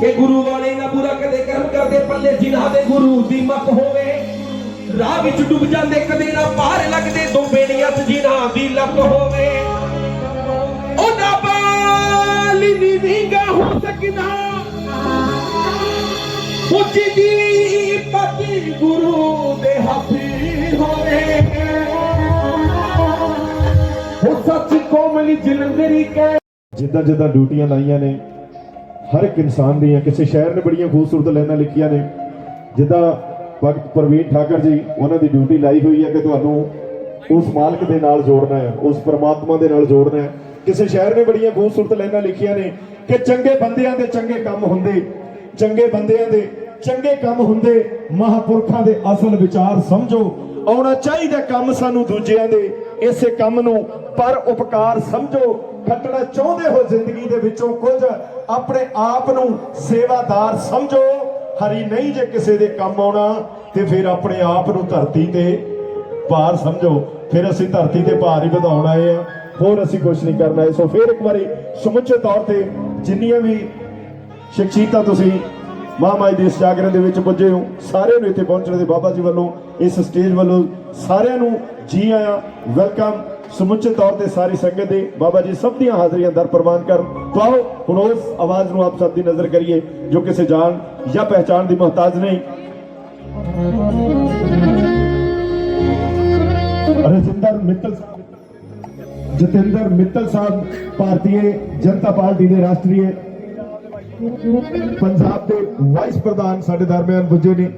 ਕਿ ਗੁਰੂ ਵਾਲੇ ਨਾ ਬੁਰਾ ਕਦੇ ਕਰਮ ਕਰਦੇ, ਪੱਲੇ ਜਿਨ੍ਹਾਂ ਦੇ ਗੁਰੂ ਦੀ ਮਤ ਹੋਵੇ। ਰਾਹ ਵਿੱਚ ਡੁੱਬ ਜਾਂਦੇ, ਕਦੇ ਨਾ ਪਾਰ ਲੱਗਦੇ, ਦੋ ਬੇੜੀਆਂ 'ਚ ਜਿਨ੍ਹਾਂ ਦੀ ਲੱਤ ਹੋਵੇ। ਉਹਨਾਂ ਬਾਲੀ ਨੀ ਵਿੰਗਾ ਹੋ ਸਕਦਾ। ਉੱਚੀ ਦੀ ਪਤੀ ਗੁਰੂ ਦੇ ਹੱਥ ਹੋਵੇ। ਉਹ ਸੱਚ ਕੋਮਲੀ ਜਲੰਧਰੀ ਕਹਿ ਜਿੱਦਾਂ ਜਿੱਦਾਂ ਡਿਊਟੀਆਂ ਲਾਈਆਂ ਨੇ ਹਰ ਇੱਕ ਇਨਸਾਨ ਦੀਆਂ, ਕਿਸੇ ਸ਼ਾਇਰ ਨੇ ਬੜੀਆਂ ਖੂਬਸੂਰਤ ਲਾਈਨਾਂ ਲਿਖੀਆਂ ਨੇ। ਜਿੱਦਾਂ ਭਗਤ ਪ੍ਰਵੀਨ ਠਾਕਰ ਜੀ, ਉਹਨਾਂ ਦੀ ਡਿਊਟੀ ਲਾਈ ਹੋਈ ਹੈ ਕਿ ਤੁਹਾਨੂੰ ਉਸ ਮਾਲਕ ਦੇ ਨਾਲ ਜੋੜਨਾ ਹੈ, ਉਸ ਪਰਮਾਤਮਾ ਦੇ ਨਾਲ ਜੋੜਨਾ ਹੈ। ਕਿਸੇ ਸ਼ਾਇਰ ਨੇ ਬੜੀਆਂ ਖੂਬਸੂਰਤ ਲਾਈਨਾਂ ਲਿਖੀਆਂ ਨੇ ਕਿ ਚੰਗੇ ਬੰਦਿਆਂ ਦੇ ਚੰਗੇ ਕੰਮ ਹੁੰਦੇ, ਚੰਗੇ ਬੰਦਿਆਂ ਦੇ ਚੰਗੇ ਕੰਮ ਹੁੰਦੇ, ਮਹਾਪੁਰਖਾਂ ਦੇ ਅਸਲ ਵਿਚਾਰ ਸਮਝੋ, ਆਉਣਾ ਚਾਹੀਦਾ ਕੰਮ ਸਾਨੂੰ ਦੂਜਿਆਂ ਦੇ, ਇਸੇ ਕੰਮ ਨੂੰ ਪਰ ਉਪਕਾਰ ਸਮਝੋ। ਖੱਟਣਾ ਚਾਹੁੰਦੇ ਹੋ ਜ਼ਿੰਦਗੀ ਦੇ ਵਿੱਚੋਂ ਕੁਝ? ਆਪਣੇ ਆਪ ਨੂੰ ਸੇਵਾਦਾਰ ਸਮਝੋ। ਹਰੀ ਨਹੀਂ ਜੇ ਕਿਸੇ ਦੇ ਕੰਮ ਆਉਣਾ, ਤੇ ਫਿਰ ਆਪਣੇ ਆਪ ਨੂੰ ਧਰਤੀ ਤੇ ਭਾਰ ਸਮਝੋ। ਫਿਰ ਅਸੀਂ ਧਰਤੀ ਤੇ ਭਾਰ ਹੀ ਵਧਾਉਣ ਆਏ ਆ ਹੋਰ ਅਸੀਂ ਕੁਝ ਨਹੀਂ ਕਰਨਾ ਹੈ ਸੋ ਫਿਰ ਇੱਕ ਵਾਰੀ ਸਮੁੱਚੇ ਤੌਰ ਤੇ ਜਿੰਨੀਆਂ ਵੀ ਸ਼ਖਸੀਅਤਾਂ ਤੁਸੀਂ ਮਹਾਮਾਈ ਦੇ ਇਸ ਜਾਗਰਣ ਦੇ ਵਿੱਚ ਪੁੱਜੇ ਹੋ, ਸਾਰਿਆਂ ਨੂੰ ਇੱਥੇ ਪਹੁੰਚਣ ਦੇ ਬਾਬਾ ਜੀ ਵੱਲੋਂ, ਇਸ ਸਟੇਜ ਵੱਲੋਂ ਸਾਰਿਆਂ ਨੂੰ ਜੀ ਆਇਆਂ, ਵੈਲਕਮ। ਸਮੁੱਚੇ ਤੌਰ ਤੇ ਸਾਰੀ ਸੰਗਤ ਦੇ ਬਾਬਾ ਜੀ ਸਭ ਦੀਆਂ ਹਾਜ਼ਰੀਆਂ ਦਰ ਪ੍ਰਵਾਨ ਕਰਨ। ਤੋਂ ਆਓ ਹੁਣ ਉਸ ਆਵਾਜ਼ ਨੂੰ ਆਪ ਸਭ ਦੀ ਨਜ਼ਰ ਕਰੀਏ ਜੋ ਕਿਸੇ ਜਾਣ ਜਾਂ ਪਹਿਚਾਣ ਦੀ ਮੁਹਤਾਜ ਨਹੀਂ। ਰਜਿੰਦਰ ਮਿੱਤਲ ਸਾਹਿਬ ਜਤਿੰਦਰ ਮਿੱਤਲ ਸਾਹਿਬ ਭਾਰਤੀ ਜਨਤਾ ਪਾਰਟੀ ਦੇ ਰਾਸ਼ਟਰੀ ਪੰਜਾਬ ਦੇ ਵਾਈਸ ਪ੍ਰਧਾਨ ਸਾਡੇ ਦਰਮਿਆਨ ਪੁੱਜੇ ਨੇ।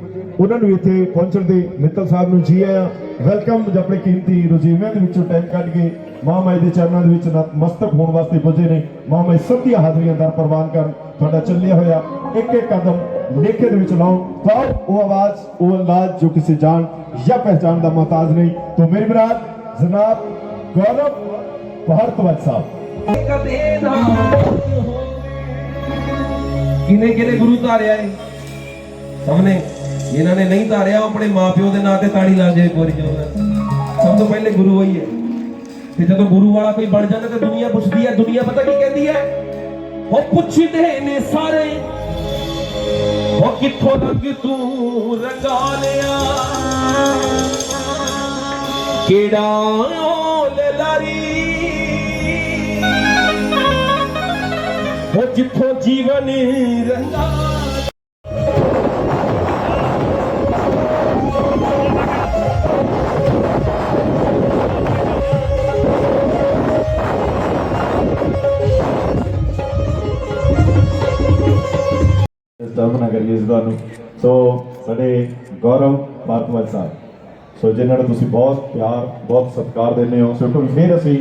ਉਹਨਾਂ ਨੂੰ ਇੱਥੇ ਪਹੁੰਚਣ ਦੇ ਮਿੱਤਲ ਸਾਹਿਬ ਨੂੰ ਜੀ ਆਇਆਂ। ਵੈਲਕਮ ਆਪਣੇ ਕੀਮਤੀ ਰੁਝੇਵਿਆਂ ਦੇ ਵਿੱਚੋਂ ਟਾਈਮ ਕੱਢ ਕੇ ਮਹਾਮਾਈ ਦੇ ਚਰਨਾਂ ਦੇ ਵਿੱਚ ਨਤਮਸਤਕ ਹੋਣ ਵਾਸਤੇ ਪੁੱਜੇ ਨੇ। ਮਹਾਮਾਈ ਸਭ ਦੀਆਂ ਹਾਜ਼ਰੀਆਂ ਦਰ ਪ੍ਰਵਾਨ ਕਰਨ ਤੁਹਾਡਾ ਚੱਲਿਆ ਹੋਇਆ ਇੱਕ ਇੱਕ ਕਦਮ ਲੇਖੇ ਦੇ ਵਿੱਚ ਲਾਓ। ਤਾਂ ਉਹ ਆਵਾਜ਼, ਉਹ ਅੰਦਾਜ਼ ਜੋ ਕਿਸੇ ਜਾਣ ਜਾਂ ਪਹਿਚਾਣ ਦਾ ਮੁਹਤਾਜ ਨਹੀਂ। ਤੋਂ ਮੇਰੀ ਬਰਾਤ ਜਨਾਬ ਗੌਰਵ ਭਾਰਤਵਤ ਸਾਹਿਬ। ਕਦੇ ਨਾ ਕਿਨੇ ਕਿਨੇ ਗੁਰੂ ਧਾਰਿਆ ਏ ਸਭ ਨੇ ਜਿਨ੍ਹਾਂ ਨੇ ਨਹੀਂ ਧਾਰਿਆ ਉਹ ਆਪਣੇ ਮਾਪਿਓ ਦੇ ਨਾਂ ਤੇ ਤਾੜੀ ਲਾ ਜਾਏ ਗੋਰੀ ਜੋਰ ਸਭ ਤੋਂ ਪਹਿਲੇ ਗੁਰੂ ਹੋਈ ਹੈ। ਤੇ ਜਦੋਂ ਗੁਰੂ ਵਾਲਾ ਕੋਈ ਬਣ ਜਾਂਦਾ ਤੇ ਦੁਨੀਆ ਪੁੱਛਦੀ ਹੈ, ਦੁਨੀਆ ਪਤਾ ਕੀ ਕਹਿੰਦੀ ਹੈ? ਉਹ ਪੁੱਛਦੇ ਨੇ ਸਾਰੇ, ਉਹ ਕਿੱਥੋਂ ਰੰਗ ਤੂੰ ਰੰਗਾ ਲਿਆ? ਕਿਹੜਾ ਲਾਰੀ ਉਹ ਜਿੱਥੋਂ ਜੀਵਨ ਰੰਗਾ ਕਰੀਏ ਇਸ ਤੁਹਾਨੂੰ। ਸੋ ਸਾਡੇ ਗੌਰਵ ਭਾਰਤਵਤ ਸਾਹਿਬ ਸੋ ਜਿਨ੍ਹਾਂ ਨੂੰ ਤੁਸੀਂ ਬਹੁਤ ਪਿਆਰ, ਬਹੁਤ ਸਤਿਕਾਰ ਦਿੰਦੇ ਹੋ ਸੋ ਇੱਕ ਫਿਰ ਅਸੀਂ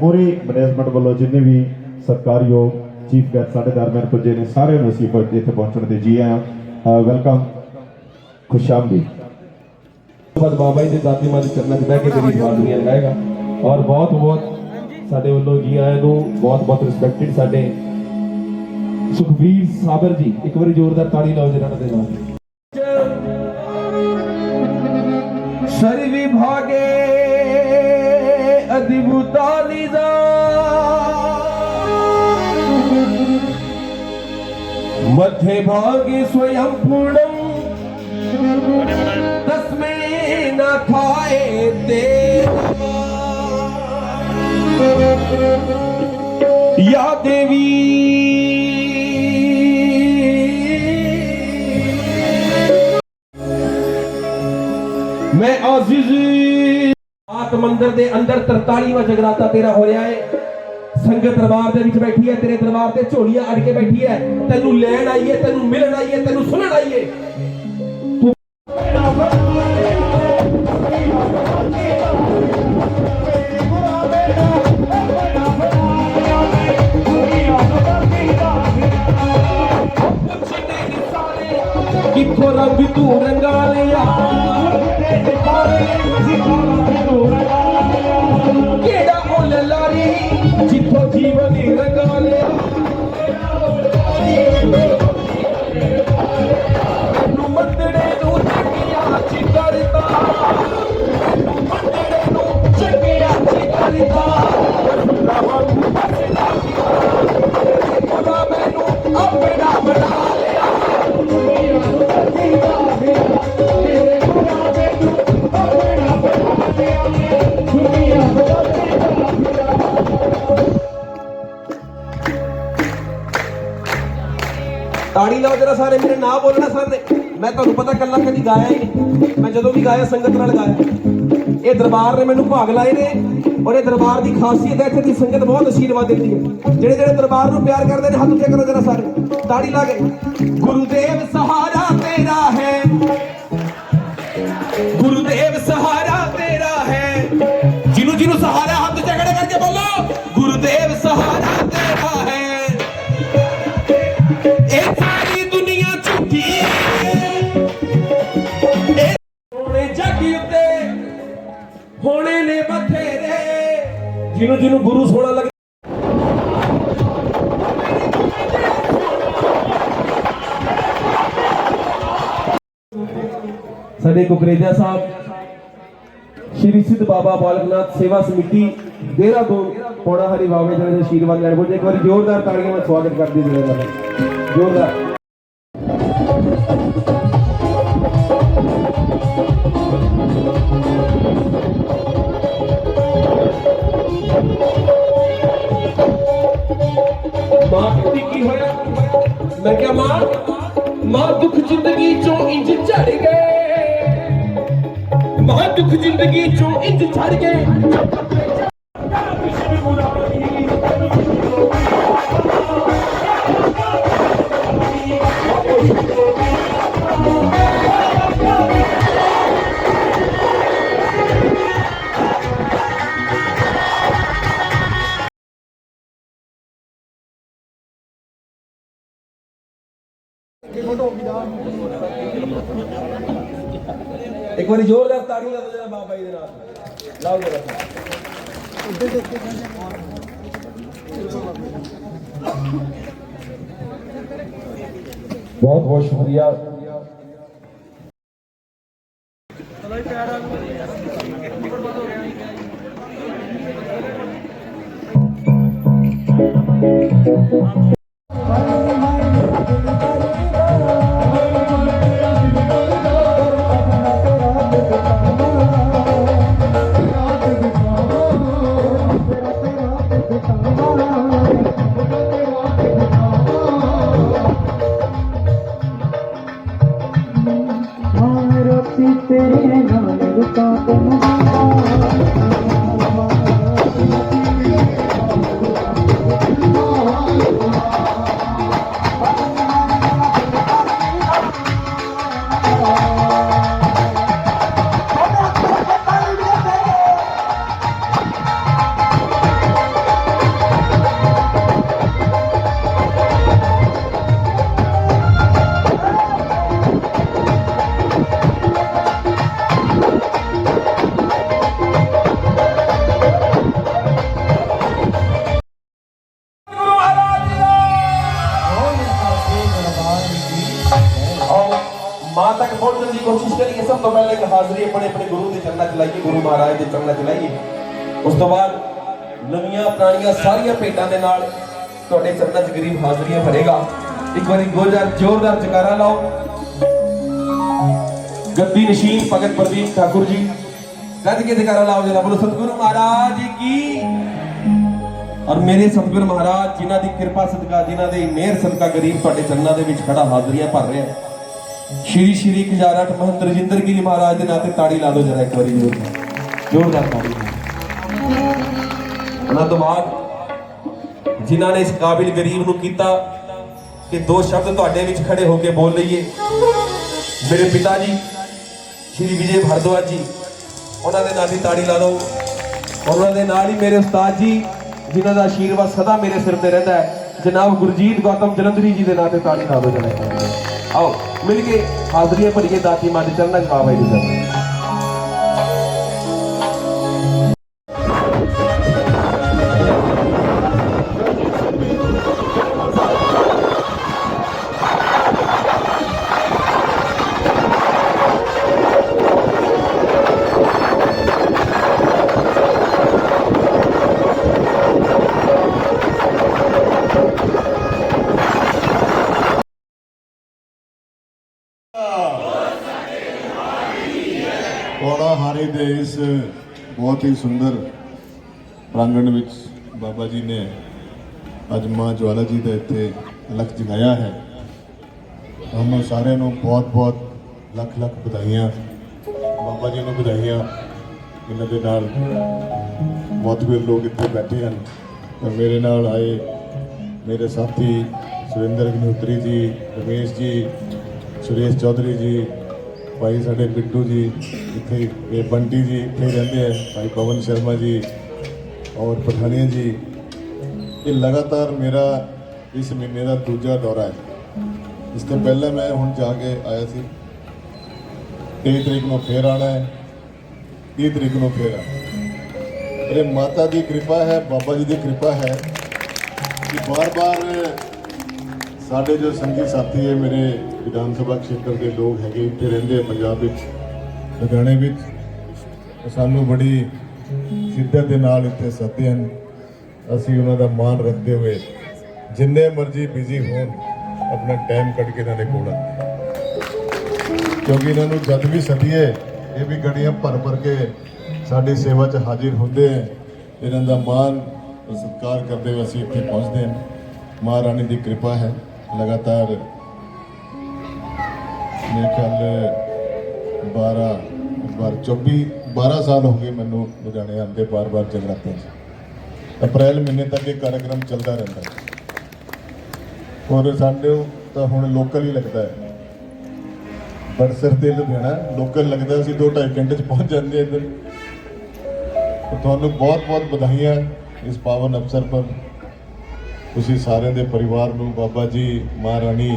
ਪੂਰੀ ਮੈਨੇਜਮੈਂਟ ਵੱਲੋਂ ਜਿੰਨੇ ਵੀ ਸਤਿਕਾਰਯੋਗ ਚੀਫ ਗੈਸਟ ਸਾਡੇ ਦਰਮਿਆਨ ਪੁੱਜੇ ਨੇ, ਸਾਰਿਆਂ ਨੂੰ ਅਸੀਂ ਇੱਥੇ ਪਹੁੰਚਣ ਦੇ ਜੀ ਆਇਆਂ। ਵੈਲਕਮ ਖੁਸ਼ਾਮਦੀ ਬਸ ਬਾਬਾ ਜੀ ਦੇ ਦਾਦੀ ਮਾਂ ਦੇ ਚਰਨਾਂ 'ਚ ਬਹਿ ਕੇ ਤੇਰੀ ਬਾਣੀਆਂ ਲਗਾਏਗਾ ਔਰ ਬਹੁਤ ਬਹੁਤ ਸਾਡੇ ਵੱਲੋਂ ਜੀ ਆਇਆਂ ਨੂੰ ਬਹੁਤ ਬਹੁਤ ਰਿਸਪੈਕਟਡ ਸਾਡੇ ਸੁਖਵੀਰ ਸਾਬਰ ਜੀ ਇੱਕ ਵਾਰੀ ਜ਼ੋਰਦਾਰ ਤਾੜੀ ਲਾਓ ਜਿਹਨਾਂ ਦੇ ਨਾਲ ਸਰ ਵਿਭਾਗੇ ਅਦਿਭੁਤਾਲਿਜ਼ਾ मध्ये भागे स्वयं पूर्णम तस्मै न खाए ते या देवी ਮੰਦਿਰ ਦੇ ਅੰਦਰ 43ਵਾਂ ਜਗਰਾਤਾ ਤੇਰਾ ਹੋ ਰਿਹਾ ਹੈ। ਸੰਗਤ ਦਰਬਾਰ ਦੇ ਵਿੱਚ ਬੈਠੀ ਹੈ, ਤੇਰੇ ਦਰਬਾਰ ਤੇ ਝੋਲੀਆਂ ਅੜ ਕੇ ਬੈਠੀ ਹੈ। ਤੈਨੂੰ ਲੈਣ ਆਈ ਹੈ ਤੈਨੂੰ ਮਿਲਣ ਆਈ ਹੈ ਤੈਨੂੰ ਸੁਣਨ ਆਈ ਹੈ ਜਰਾ ਸਾਰੇ, ਮੇਰੇ ਨਾਂ ਬੋਲਣਾ ਸਰ। ਨੇ ਮੈਂ ਤੁਹਾਨੂੰ ਪਤਾ ਕੱਲਾ ਕਦੀ ਗਾਇਆ ਹੀ ਨਹੀਂ। ਮੈਂ ਜਦੋਂ ਵੀ ਗਾਇਆ, ਸੰਗਤ ਨਾਲ ਗਾਇਆ। ਇਹ ਦਰਬਾਰ ਨੇ ਮੈਨੂੰ ਭਾਗ ਲਾਏ ਨੇ ਔਰ ਇਹ ਦਰਬਾਰ ਦੀ ਖਾਸੀਅਤ ਹੈ, ਇੱਥੇ ਦੀ ਸੰਗਤ ਬਹੁਤ ਅਸ਼ੀਰਵਾਦ ਦਿੰਦੀ ਹੈ। ਜਿਹੜੇ ਜਿਹੜੇ ਦਰਬਾਰ ਨੂੰ ਪਿਆਰ ਕਰਦੇ ਨੇ, ਹੱਥ ਉੱਤੇ ਕਰੋ ਜਰਾ ਸਾਰੇ। ਤਾੜੀ ਲਾ ਕੇ। ਗੁਰੂਦੇਵ ਸਹਾਰਾ ਤੇਰਾ ਹੈ। ਗੁਰੂਦੇਵ ਸਹਾਰਾ ਤੇਰਾ ਹੈ। ਜਿਹਨੂੰ ਜਿਹਨੂੰ ਸਹਾਰਾ ਹੱਥ ਝਗੜੇ ਕਰਕੇ ਬੋਲੋ। ਗੁਰੂਦੇਵ ਸਹਾਰਾ ਜਿਹਨੂੰ ਜਿਹਨੂੰ ਗੁਰੂ ਸੋਹਣਾ ਲੱਗ ਸਾਡੇ ਕੁਕਰੇਜਾ ਸਾਹਿਬ ਸ਼੍ਰੀ ਸਿੱਧ ਬਾਬਾ ਬਾਲਕਨਾਥ ਸੇਵਾ ਸਮਿਤੀ ਦੇਹਰਾਦੂਨ ਪੌਣਾ ਹਰੀ ਬਾਬੇ ਜੀ ਦੇ ਆਸ਼ੀਰਵਾਦ ਲੈਣ ਪਹੁੰਚੇ ਇੱਕ ਵਾਰੀ ਜ਼ੋਰਦਾਰ ਤਾੜੀਆਂ ਨਾਲ ਸਵਾਗਤ ਕਰਦੀ ਜੀ ਇਹਨਾਂ ਦਾ ਜ਼ੋਰਦਾਰ ਇੱਕ ਵਾਰੀ ਜ਼ੋਰਦਾਰ ਤਾੜੀ ਲਾ ਦੋ ਜਰਾ ਬਾਬਾ ਜੀ ਦੇ ਨਾਲ ਲਾਓ ਜਰਾ। ਬਹੁਤ ਬਹੁਤ ਸ਼ੁਕਰੀਆ। ਗਰੀਬ ਹਾਜ਼ਰੀਆਂ ਭਰੇਗਾ। ਇੱਕ ਵਾਰੀ ਗੋਜਰ ਜ਼ੋਰਦਾਰ ਜਕਾਰਾ ਲਾਓ। ਗੱਦੀ ਨਸ਼ੀਨ ਭਗਤ ਪ੍ਰਦੀਪ ਠਾਕੁਰ ਜੀ। ਗੱਜ ਕੇ ਜਕਾਰਾ ਲਾਓ ਜਰਾ ਬੋਲੋ, ਸਤਿਗੁਰੂ ਮਹਾਰਾਜ ਕੀ। ਔਰ ਮੇਰੇ ਸਤਿਗੁਰ ਮਹਾਰਾਜ, ਜਿਨ੍ਹਾਂ ਦੀ ਕਿਰਪਾ ਸਦਕਾ, ਜਿਨ੍ਹਾਂ ਦੇ ਮਿਹਰ ਸਦਕਾ ਗਰੀਬ ਤੁਹਾਡੇ ਚਰਨਾਂ ਦੇ ਵਿੱਚ ਖੜਾ ਹਾਜ਼ਰੀਆਂ ਭਰ ਰਿਹਾ। ਸ਼੍ਰੀ ਸ਼੍ਰੀ 1008 ਮਹੰਤ ਰਜਿੰਦਰ ਗਿਰੀ ਮਹਾਰਾਜ ਦੇ ਨਾਂ ਤੇ ਤਾੜੀ ਲਾ ਦਿਓ ਜਰਾ ਇੱਕ ਵਾਰੀ ਜ਼ੋਰਦਾਰ ਜ਼ੋਰਦਾਰ ਤਾੜੀ। ਉਹਨਾਂ ਤੋਂ ਬਾਅਦ ਜਿਨ੍ਹਾਂ ਨੇ ਇਸ ਕਾਬਿਲ ਗਰੀਬ ਨੂੰ ਕੀਤਾ ਕਿ ਦੋ ਸ਼ਬਦ ਤੁਹਾਡੇ ਵਿੱਚ ਖੜੇ ਹੋ ਕੇ ਬੋਲ ਲਈਏ। ਮੇਰੇ ਪਿਤਾ ਜੀ, ਸ਼੍ਰੀ ਵਿਜੇ ਭਾਰਦਵਾਜ ਜੀ, ਉਹਨਾਂ ਦੇ ਨਾਂ ਦੀ ਤਾੜੀ ਲਾ ਦਿਓ। ਉਹਨਾਂ ਦੇ ਨਾਲ ਹੀ ਮੇਰੇ ਉਸਤਾਦ ਜੀ, ਜਿਨ੍ਹਾਂ ਦਾ ਆਸ਼ੀਰਵਾਦ ਸਦਾ ਮੇਰੇ ਸਿਰ ਤੇ ਰਹਿੰਦਾ ਹੈ। ਜਨਾਬ ਗੁਰਜੀਤ ਗੌਤਮ ਜਲੰਧਰੀ ਜੀ ਦੇ ਨਾਂ ਤੇ ਤਾੜੀ ਲਾ ਦਿਓ ਜਰਾ ਆਓ, ਮਿਲ ਕੇ ਹਾਜ਼ਰੀਆਂ ਭਰੀਏ ਦਾਤੀ ਮਾਂ ਦੇ ਚਰਨਾਂ 'ਚ ਬਾਬਾ ਜੀ ਦੇ ਬਹੁਤ ਹੀ ਸੁੰਦਰ ਪ੍ਰਾਂਗਣ ਵਿੱਚ ਬਾਬਾ ਜੀ ਨੇ ਅੱਜ ਮਾਂ ਜਵਾਲਾ ਜੀ ਦਾ ਇੱਥੇ ਅਲਖ ਜਗਾਇਆ ਹੈ। ਤੁਹਾਨੂੰ ਸਾਰਿਆਂ ਨੂੰ ਬਹੁਤ-ਬਹੁਤ ਲੱਖ ਲੱਖ ਵਧਾਈਆਂ। ਬਾਬਾ ਜੀ ਨੂੰ ਵਧਾਈਆਂ। ਇਹਨਾਂ ਦੇ ਨਾਲ ਬਹੁਤ ਵੀ ਲੋਕ ਇੱਥੇ ਬੈਠੇ ਹਨ। ਤੇ ਮੇਰੇ ਨਾਲ ਆਏ ਮੇਰੇ ਸਾਥੀ ਸੁਰਿੰਦਰ ਗਨੋਤਰੀ ਜੀ, ਰਮੇਸ਼ ਜੀ, ਸੁਰੇਸ਼ ਚੌਧਰੀ ਜੀ ਭਾਈ ਸਾਡੇ ਬਿੱਟੂ ਜੀ, ਇੱਥੇ ਇਹ ਬੰਟੀ ਜੀ ਇੱਥੇ ਰਹਿੰਦੇ ਹੈ ਭਾਈ ਪਵਨ ਸ਼ਰਮਾ ਜੀ ਔਰ ਪਠਾਨੀਆ ਜੀ। ਇਹ ਲਗਾਤਾਰ ਮੇਰਾ ਇਸ ਮਹੀਨੇ ਦਾ ਦੂਜਾ ਦੌਰਾ ਹੈ। ਇਸ ਤੋਂ ਪਹਿਲਾਂ ਮੈਂ ਹੁਣ ਜਾ ਕੇ ਆਇਆ ਸੀ। 23 ਤਰੀਕ ਨੂੰ ਫੇਰ ਆਣਾ ਹੈ। 30 ਤਰੀਕ ਨੂੰ ਫੇਰ ਆਣਾ ਇਹ ਮਾਤਾ ਦੀ ਕਿਰਪਾ ਹੈ, ਬਾਬਾ ਜੀ ਦੀ ਕਿਰਪਾ ਹੈ ਕਿ ਬਾਰ-ਬਾਰ ਸਾਡੇ ਜੋ ਸੰਗੀ ਸਾਥੀ ਹੈ, ਮੇਰੇ ਵਿਧਾਨ ਸਭਾ ਖੇਤਰ ਦੇ ਲੋਕ ਹੈਗੇ, ਇੱਥੇ ਰਹਿੰਦੇ ਆ ਪੰਜਾਬ ਵਿੱਚ, ਲੁਧਿਆਣੇ ਵਿੱਚ ਸਾਨੂੰ ਬੜੀ ਸ਼ਿੱਦਤ ਦੇ ਨਾਲ ਇੱਥੇ ਸੱਦੇ ਹਨ। ਅਸੀਂ ਉਹਨਾਂ ਦਾ ਮਾਣ ਰੱਖਦੇ ਹੋਏ ਜਿੰਨੇ ਮਰਜ਼ੀ ਬਿਜ਼ੀ ਹੋਣ, ਆਪਣਾ ਟਾਈਮ ਕੱਢ ਕੇ ਇਹਨਾਂ ਦੇ ਕੋਲ ਕਿਉਂਕਿ ਇਹਨਾਂ ਨੂੰ ਜਦ ਵੀ ਸੱਦੀਏ, ਇਹ ਵੀ ਗੱਡੀਆਂ ਭਰ ਭਰ ਕੇ ਸਾਡੀ ਸੇਵਾ 'ਚ ਹਾਜ਼ਰ ਹੁੰਦੇ ਹੈ ਇਹਨਾਂ ਦਾ ਮਾਣ ਸਤਿਕਾਰ ਕਰਦੇ ਹੋਏ ਅਸੀਂ ਇੱਥੇ ਪਹੁੰਚਦੇ ਹਾਂ। ਮਹਾਰਾਣੀ ਦੀ ਕਿਰਪਾ ਹੈ। ਲਗਾਤਾਰ ਮੇਰੇ ਖਿਆਲ 12 ਬਾਰ 24 12 ਸਾਲ ਹੋ ਗਏ ਮੈਨੂੰ ਲੁਧਿਆਣੇ ਆਉਂਦੇ ਬਾਰ-ਬਾਰ ਜਗਰਾਤੇ 'ਚ। ਅਪ੍ਰੈਲ ਮਹੀਨੇ ਤੱਕ ਇਹ ਕਾਰਜਕ੍ਰਮ ਚੱਲਦਾ ਰਹਿੰਦਾ ਹੈ। ਔਰ ਸਾਡੇ ਤਾਂ ਹੁਣ ਲੋਕਲ ਹੀ ਲੱਗਦਾ ਹੈ। ਬੜਸਰ ਤੇ ਲੁਧਿਆਣਾ ਲੋਕਲ ਲੱਗਦਾ ਸੀ 2.5 ਘੰਟੇ 'ਚ ਪਹੁੰਚ ਜਾਂਦੇ ਇੱਧਰ। ਤੁਹਾਨੂੰ ਬਹੁਤ-ਬਹੁਤ ਵਧਾਈਆਂ ਇਸ ਪਾਵਨ ਅਵਸਰ ਪਰ। ਤੁਸੀਂ ਸਾਰਿਆਂ ਦੇ ਪਰਿਵਾਰ ਨੂੰ ਬਾਬਾ ਜੀ ਮਹਾਰਾਣੀ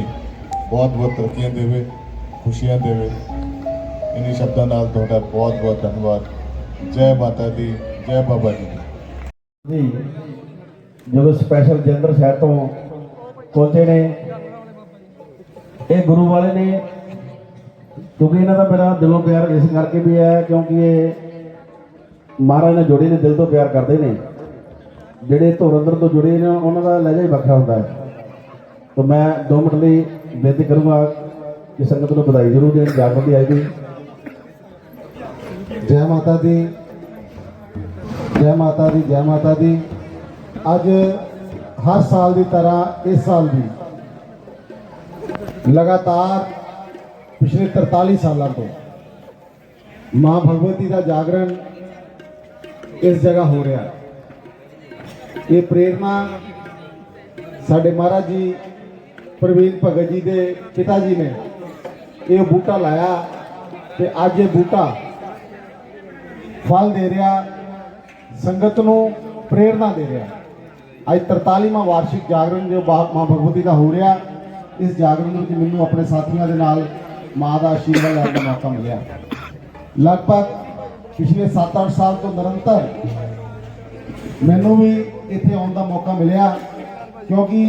ਬਹੁਤ-ਬਹੁਤ ਤਰੱਕੀਆਂ ਦੇਵੇ, ਖੁਸ਼ੀਆਂ ਦੇਵੇ। ਇਨੀ ਸ਼ਬਦਾਂ ਨਾਲ ਤੁਹਾਡਾ ਬਹੁਤ-ਬਹੁਤ ਧੰਨਵਾਦ। ਜੈ ਮਾਤਾ ਦੀ, ਜੈ ਬਾਬਾ ਜੀ ਜੀ, ਜਦੋਂ ਸਪੈਸ਼ਲ ਜਲੰਧਰ ਸ਼ਹਿਰ ਤੋਂ ਪਹੁੰਚੇ ਨੇ, ਇਹ ਗੁਰੂ ਵਾਲੇ ਨੇ, ਕਿਉਂਕਿ ਇਹਨਾਂ ਦਾ ਮੇਰਾ ਦਿਲੋਂ ਪਿਆਰ ਇਸ ਕਰਕੇ ਵੀ ਹੈ ਕਿਉਂਕਿ ਇਹ ਮਹਾਰਾਜ ਨਾਲ ਜੁੜੇ ਨੇ, ਦਿਲ ਤੋਂ ਪਿਆਰ ਕਰਦੇ ਨੇ। ਜਿਹੜੇ ਧੁਰ ਅੰਦਰ ਤੋਂ ਜੁੜੇ ਨੇ, ਉਹਨਾਂ ਦਾ ਲਹਿਜਾ ਹੀ ਵੱਖਰਾ ਹੁੰਦਾ ਹੈ। ਤਾਂ ਮੈਂ 2 ਮਿੰਟ ਲਈ ਬੇਨਤੀ ਕਰੂੰਗਾ ਕਿ ਸੰਗਤ ਨੂੰ ਵਧਾਈ ਜ਼ਰੂਰ ਦੇਣ ਜਾਗਰਤੀ ਆਈ ਦੀ ਜੈ ਮਾਤਾ ਦੀ, ਜੈ ਮਾਤਾ ਦੀ, ਜੈ ਮਾਤਾ ਦੀ। ਅੱਜ ਹਰ ਸਾਲ ਦੀ ਤਰ੍ਹਾਂ ਇਸ ਸਾਲ ਵੀ ਲਗਾਤਾਰ ਪਿਛਲੇ 43 ਸਾਲਾਂ ਤੋਂ ਮਾਂ ਭਗਵਤੀ ਦਾ ਜਾਗਰਣ ਇਸ ਜਗ੍ਹਾ ਹੋ ਰਿਹਾ ਹੈ। ਇਹ ਪ੍ਰੇਰਣਾ ਸਾਡੇ ਮਹਾਰਾਜ ਜੀ ਪ੍ਰਵੀਨ ਭਗਤ ਜੀ ਦੇ ਪਿਤਾ ਜੀ ਨੇ ਇਹ ਬੂਟਾ ਲਾਇਆ ਤੇ ਅੱਜ ਇਹ ਬੂਟਾ ਫਲ ਦੇ ਰਿਹਾ, ਸੰਗਤ ਨੂੰ ਪ੍ਰੇਰਣਾ ਦੇ ਰਿਹਾ। ਅੱਜ 43ਵਾਂ ਵਾਰਸ਼ਿਕ ਜਾਗਰਣ ਜੋ ਬਾ- ਮਾਂ ਭਗਵਤੀ ਦਾ ਹੋ ਰਿਹਾ, ਇਸ ਜਾਗਰਣ ਵਿੱਚ ਮੈਨੂੰ ਆਪਣੇ ਸਾਥੀਆਂ ਦੇ ਨਾਲ ਮਾਂ ਦਾ ਆਸ਼ੀਰਵਾਦ ਲੈਣ ਦਾ ਮੌਕਾ ਮਿਲਿਆ। ਲਗਭਗ ਪਿਛਲੇ 7-8 ਸਾਲ ਤੋਂ ਨਿਰੰਤਰ ਮੈਨੂੰ ਵੀ ਇੱਥੇ ਆਉਣ ਦਾ ਮੌਕਾ ਮਿਲਿਆ, ਕਿਉਂਕਿ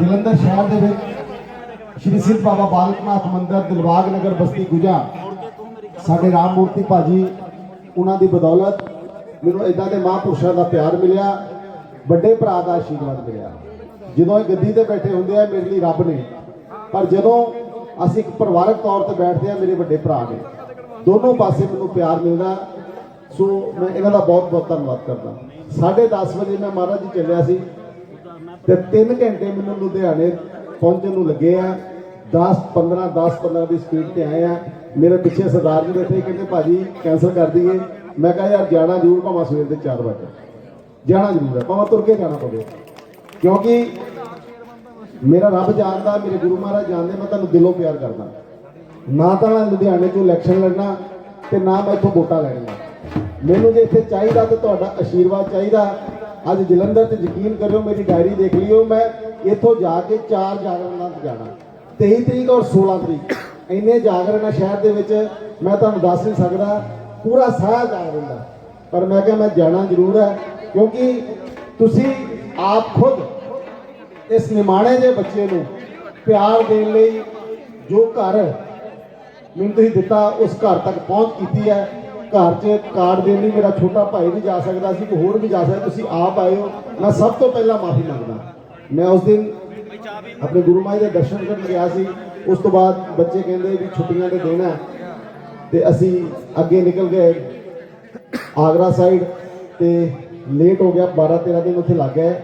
ਜਲੰਧਰ ਸ਼ਹਿਰ ਦੇ ਵਿੱਚ ਸ਼੍ਰੀ ਸਿੱਧ ਬਾਬਾ ਬਾਲਕਨਾਥ ਮੰਦਿਰ, ਦਿਲਬਾਗ ਨਗਰ ਬਸਤੀ ਗੁਜਾ ਸਾਡੇ ਰਾਮ ਮੂਰਤੀ ਭਾਜੀ, ਉਹਨਾਂ ਦੀ ਬਦੌਲਤ ਮੈਨੂੰ ਇਦਾਂ ਦੇ ਮਹਾਂਪੁਰਸ਼ਾਂ ਦਾ ਪਿਆਰ ਮਿਲਿਆ, ਵੱਡੇ ਭਰਾ ਦਾ ਆਸ਼ੀਰਵਾਦ ਮਿਲਿਆ। ਜਦੋਂ ਇਹ ਗੱਦੀ ਤੇ ਬੈਠੇ ਹੁੰਦੇ ਆ, ਮੇਰੇ ਲਈ ਰੱਬ ਨੇ। ਪਰ ਜਦੋਂ ਅਸੀਂ ਇੱਕ ਪਰਿਵਾਰਕ ਤੌਰ ਤੇ ਬੈਠਦੇ ਆ, ਮੇਰੇ ਵੱਡੇ ਭਰਾ ਨੇ। ਦੋਨੋਂ ਪਾਸੇ ਮੈਨੂੰ ਪਿਆਰ ਮਿਲਦਾ। ਸੋ ਮੈਂ ਇਹਨਾਂ ਦਾ ਬਹੁਤ ਬਹੁਤ ਧੰਨਵਾਦ ਕਰਦਾ। 10:30 ਵਜੇ ਮੈਂ ਮਹਾਰਾਜ ਜੀ ਚੱਲਿਆ ਸੀ ਤੇ 3 ਘੰਟੇ ਮੈਨੂੰ ਲੁਧਿਆਣੇ ਪਹੁੰਚਣ ਨੂੰ ਲੱਗੇ ਆ। 10 15 10 15 ਦੀ ਸਪੀਡ ਤੇ ਆਏ ਆ। ਮੇਰੇ ਪਿੱਛੇ ਸਰਦਾਰ ਜੀ ਬੈਠੇ, ਕਹਿੰਦੇ ਭਾਜੀ ਕੈਂਸਲ ਕਰ ਦਈਏ। ਮੈਂ ਕਿਹਾ, ਯਾਰ ਜਾਣਾ ਜ਼ਰੂਰ, ਭਾਵੇਂ ਸਵੇਰ ਦੇ 4 ਵਜੇ ਜਾਣਾ। ਜ਼ਰੂਰ ਹੈ ਭਾਵੇਂ ਤੁਰ ਕੇ ਜਾਣਾ ਪਵੇ। ਕਿਉਂਕਿ ਮੇਰਾ ਰੱਬ ਜਾਣਦਾ, ਮੇਰੇ ਗੁਰੂ ਮਹਾਰਾਜ ਜਾਣਦੇ, ਮੈਂ ਤੁਹਾਨੂੰ ਦਿਲੋਂ ਪਿਆਰ ਕਰਦਾ। ਨਾ ਤਾਂ ਮੈਂ ਲੁਧਿਆਣੇ 'ਚੋਂ ਇਲੈਕਸ਼ਨ ਲੜਨਾ ਤੇ ਨਾ ਮੈਂ ਇੱਥੋਂ ਵੋਟਾਂ ਲੈਣੀਆਂ। ਮੈਨੂੰ ਜੇ ਇੱਥੇ ਚਾਹੀਦਾ ਤੇ ਤੁਹਾਡਾ ਆਸ਼ੀਰਵਾਦ ਚਾਹੀਦਾ। ਅੱਜ ਜਲੰਧਰ ਤੇ ਯਕੀਨ ਕਰਿਓ, ਮੇਰੀ ਡਾਇਰੀ ਦੇਖ ਲਿਓ। ਮੈਂ ਇੱਥੋਂ ਜਾ ਕੇ ਚਾਰ ਜਾਗਰਨਾਂ ਤੇ ਜਾਣਾ। 23 ਤਰੀਕ ਔਰ 16 ਤਰੀਕ। ਇੰਨੇ ਜਾਗਰਣ ਆ ਸ਼ਹਿਰ ਦੇ ਵਿੱਚ, ਮੈਂ ਤੁਹਾਨੂੰ ਦੱਸ ਨਹੀਂ ਸਕਦਾ। ਪੂਰਾ ਸਾਹ ਜਾਗਰਨ ਦਾ। ਪਰ ਮੈਂ ਕਿਹਾ ਮੈਂ ਜਾਣਾ ਜ਼ਰੂਰ ਹੈ, ਕਿਉਂਕਿ ਤੁਸੀਂ ਆਪ ਖੁਦ ਇਸ ਨਿਮਾਣੇ ਦੇ ਬੱਚੇ ਨੂੰ ਪਿਆਰ ਦੇਣ ਲਈ ਜੋ ਘਰ ਮੈਨੂੰ ਤੁਸੀਂ ਦਿੱਤਾ, ਉਸ ਘਰ ਤੱਕ ਪਹੁੰਚ ਕੀਤੀ ਹੈ। ਘਰ 'ਚ ਕਾਰਡ ਦੇਣ ਲਈ ਮੇਰਾ ਛੋਟਾ ਭਾਈ ਵੀ ਜਾ ਸਕਦਾ ਸੀ ਕੋਈ ਹੋਰ ਵੀ ਜਾ ਸਕਦਾ, ਤੁਸੀਂ ਆਪ ਆਏ ਹੋ। ਮੈਂ ਸਭ ਤੋਂ ਪਹਿਲਾਂ ਮਾਫੀ ਮੰਗਦਾ। ਮੈਂ ਉਸ ਦਿਨ ਆਪਣੇ ਗੁਰੂ ਮਾਈ ਦੇ ਦਰਸ਼ਨ ਕਰਨ ਗਿਆ ਸੀ। ਉਸ ਤੋਂ ਬਾਅਦ ਬੱਚੇ ਕਹਿੰਦੇ ਵੀ ਛੁੱਟੀਆਂ ਦੇ ਦਿਨ ਹੈ। ਤੇ ਅਸੀਂ ਅੱਗੇ ਨਿਕਲ ਗਏ ਆਗਰਾ ਸਾਈਡ ਤੇ ਲੇਟ ਹੋ ਗਿਆ 12 13 ਦਿਨ ਉੱਥੇ ਲੱਗ ਗਏ।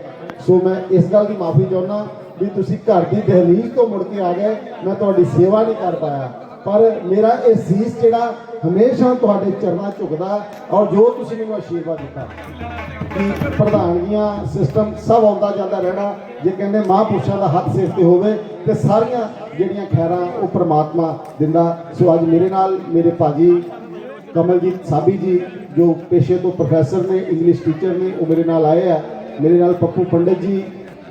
ਸੋ ਮੈਂ ਇਸ ਗੱਲ ਦੀ ਮਾਫੀ ਚਾਹੁੰਦਾ ਵੀ ਤੁਸੀਂ ਘਰ ਦੀ ਦਹਲੀਜ਼ ਤੋਂ ਮੁੜ ਕੇ ਆ ਗਏ। ਮੈਂ ਤੁਹਾਡੀ ਸੇਵਾ ਨਹੀਂ ਕਰ ਪਾਇਆ। ਪਰ ਮੇਰਾ ਇਹ ਸੀਸ ਜਿਹੜਾ ਹਮੇਸ਼ਾ ਤੁਹਾਡੇ ਚਰਨਾਂ ਝੁਕਦਾ ਔਰ ਜੋ ਤੁਸੀਂ ਮੈਨੂੰ ਆਸ਼ੀਰਵਾਦ ਦਿੱਤਾ, ਕਿ ਪ੍ਰਧਾਨਗੀਆਂ ਸਿਸਟਮ ਸਭ ਆਉਂਦਾ ਜਾਂਦਾ ਰਹਿਣਾ, ਜੇ ਕਹਿੰਦੇ ਮਹਾਂਪੁਰਸ਼ਾਂ ਦਾ ਹੱਥ ਸਿਰ ਤੇ ਹੋਵੇ, ਤੇ ਸਾਰੀਆਂ ਜਿਹੜੀਆਂ ਖੈਰਾਂ ਉਹ ਪ੍ਰਮਾਤਮਾ ਦਿੰਦਾ। ਸੋ ਅੱਜ ਮੇਰੇ ਨਾਲ ਮੇਰੇ ਭਾਜੀ ਕਮਲਜੀਤ ਸਾਬੀ ਜੀ, ਜੋ ਪੇਸ਼ੇ ਤੋਂ ਪ੍ਰੋਫੈਸਰ ਨੇ ਇੰਗਲਿਸ਼ ਟੀਚਰ ਨੇ, ਉਹ ਮੇਰੇ ਨਾਲ ਆਏ ਆ। ਮੇਰੇ ਨਾਲ ਪੱਪੂ ਪੰਡਿਤ ਜੀ,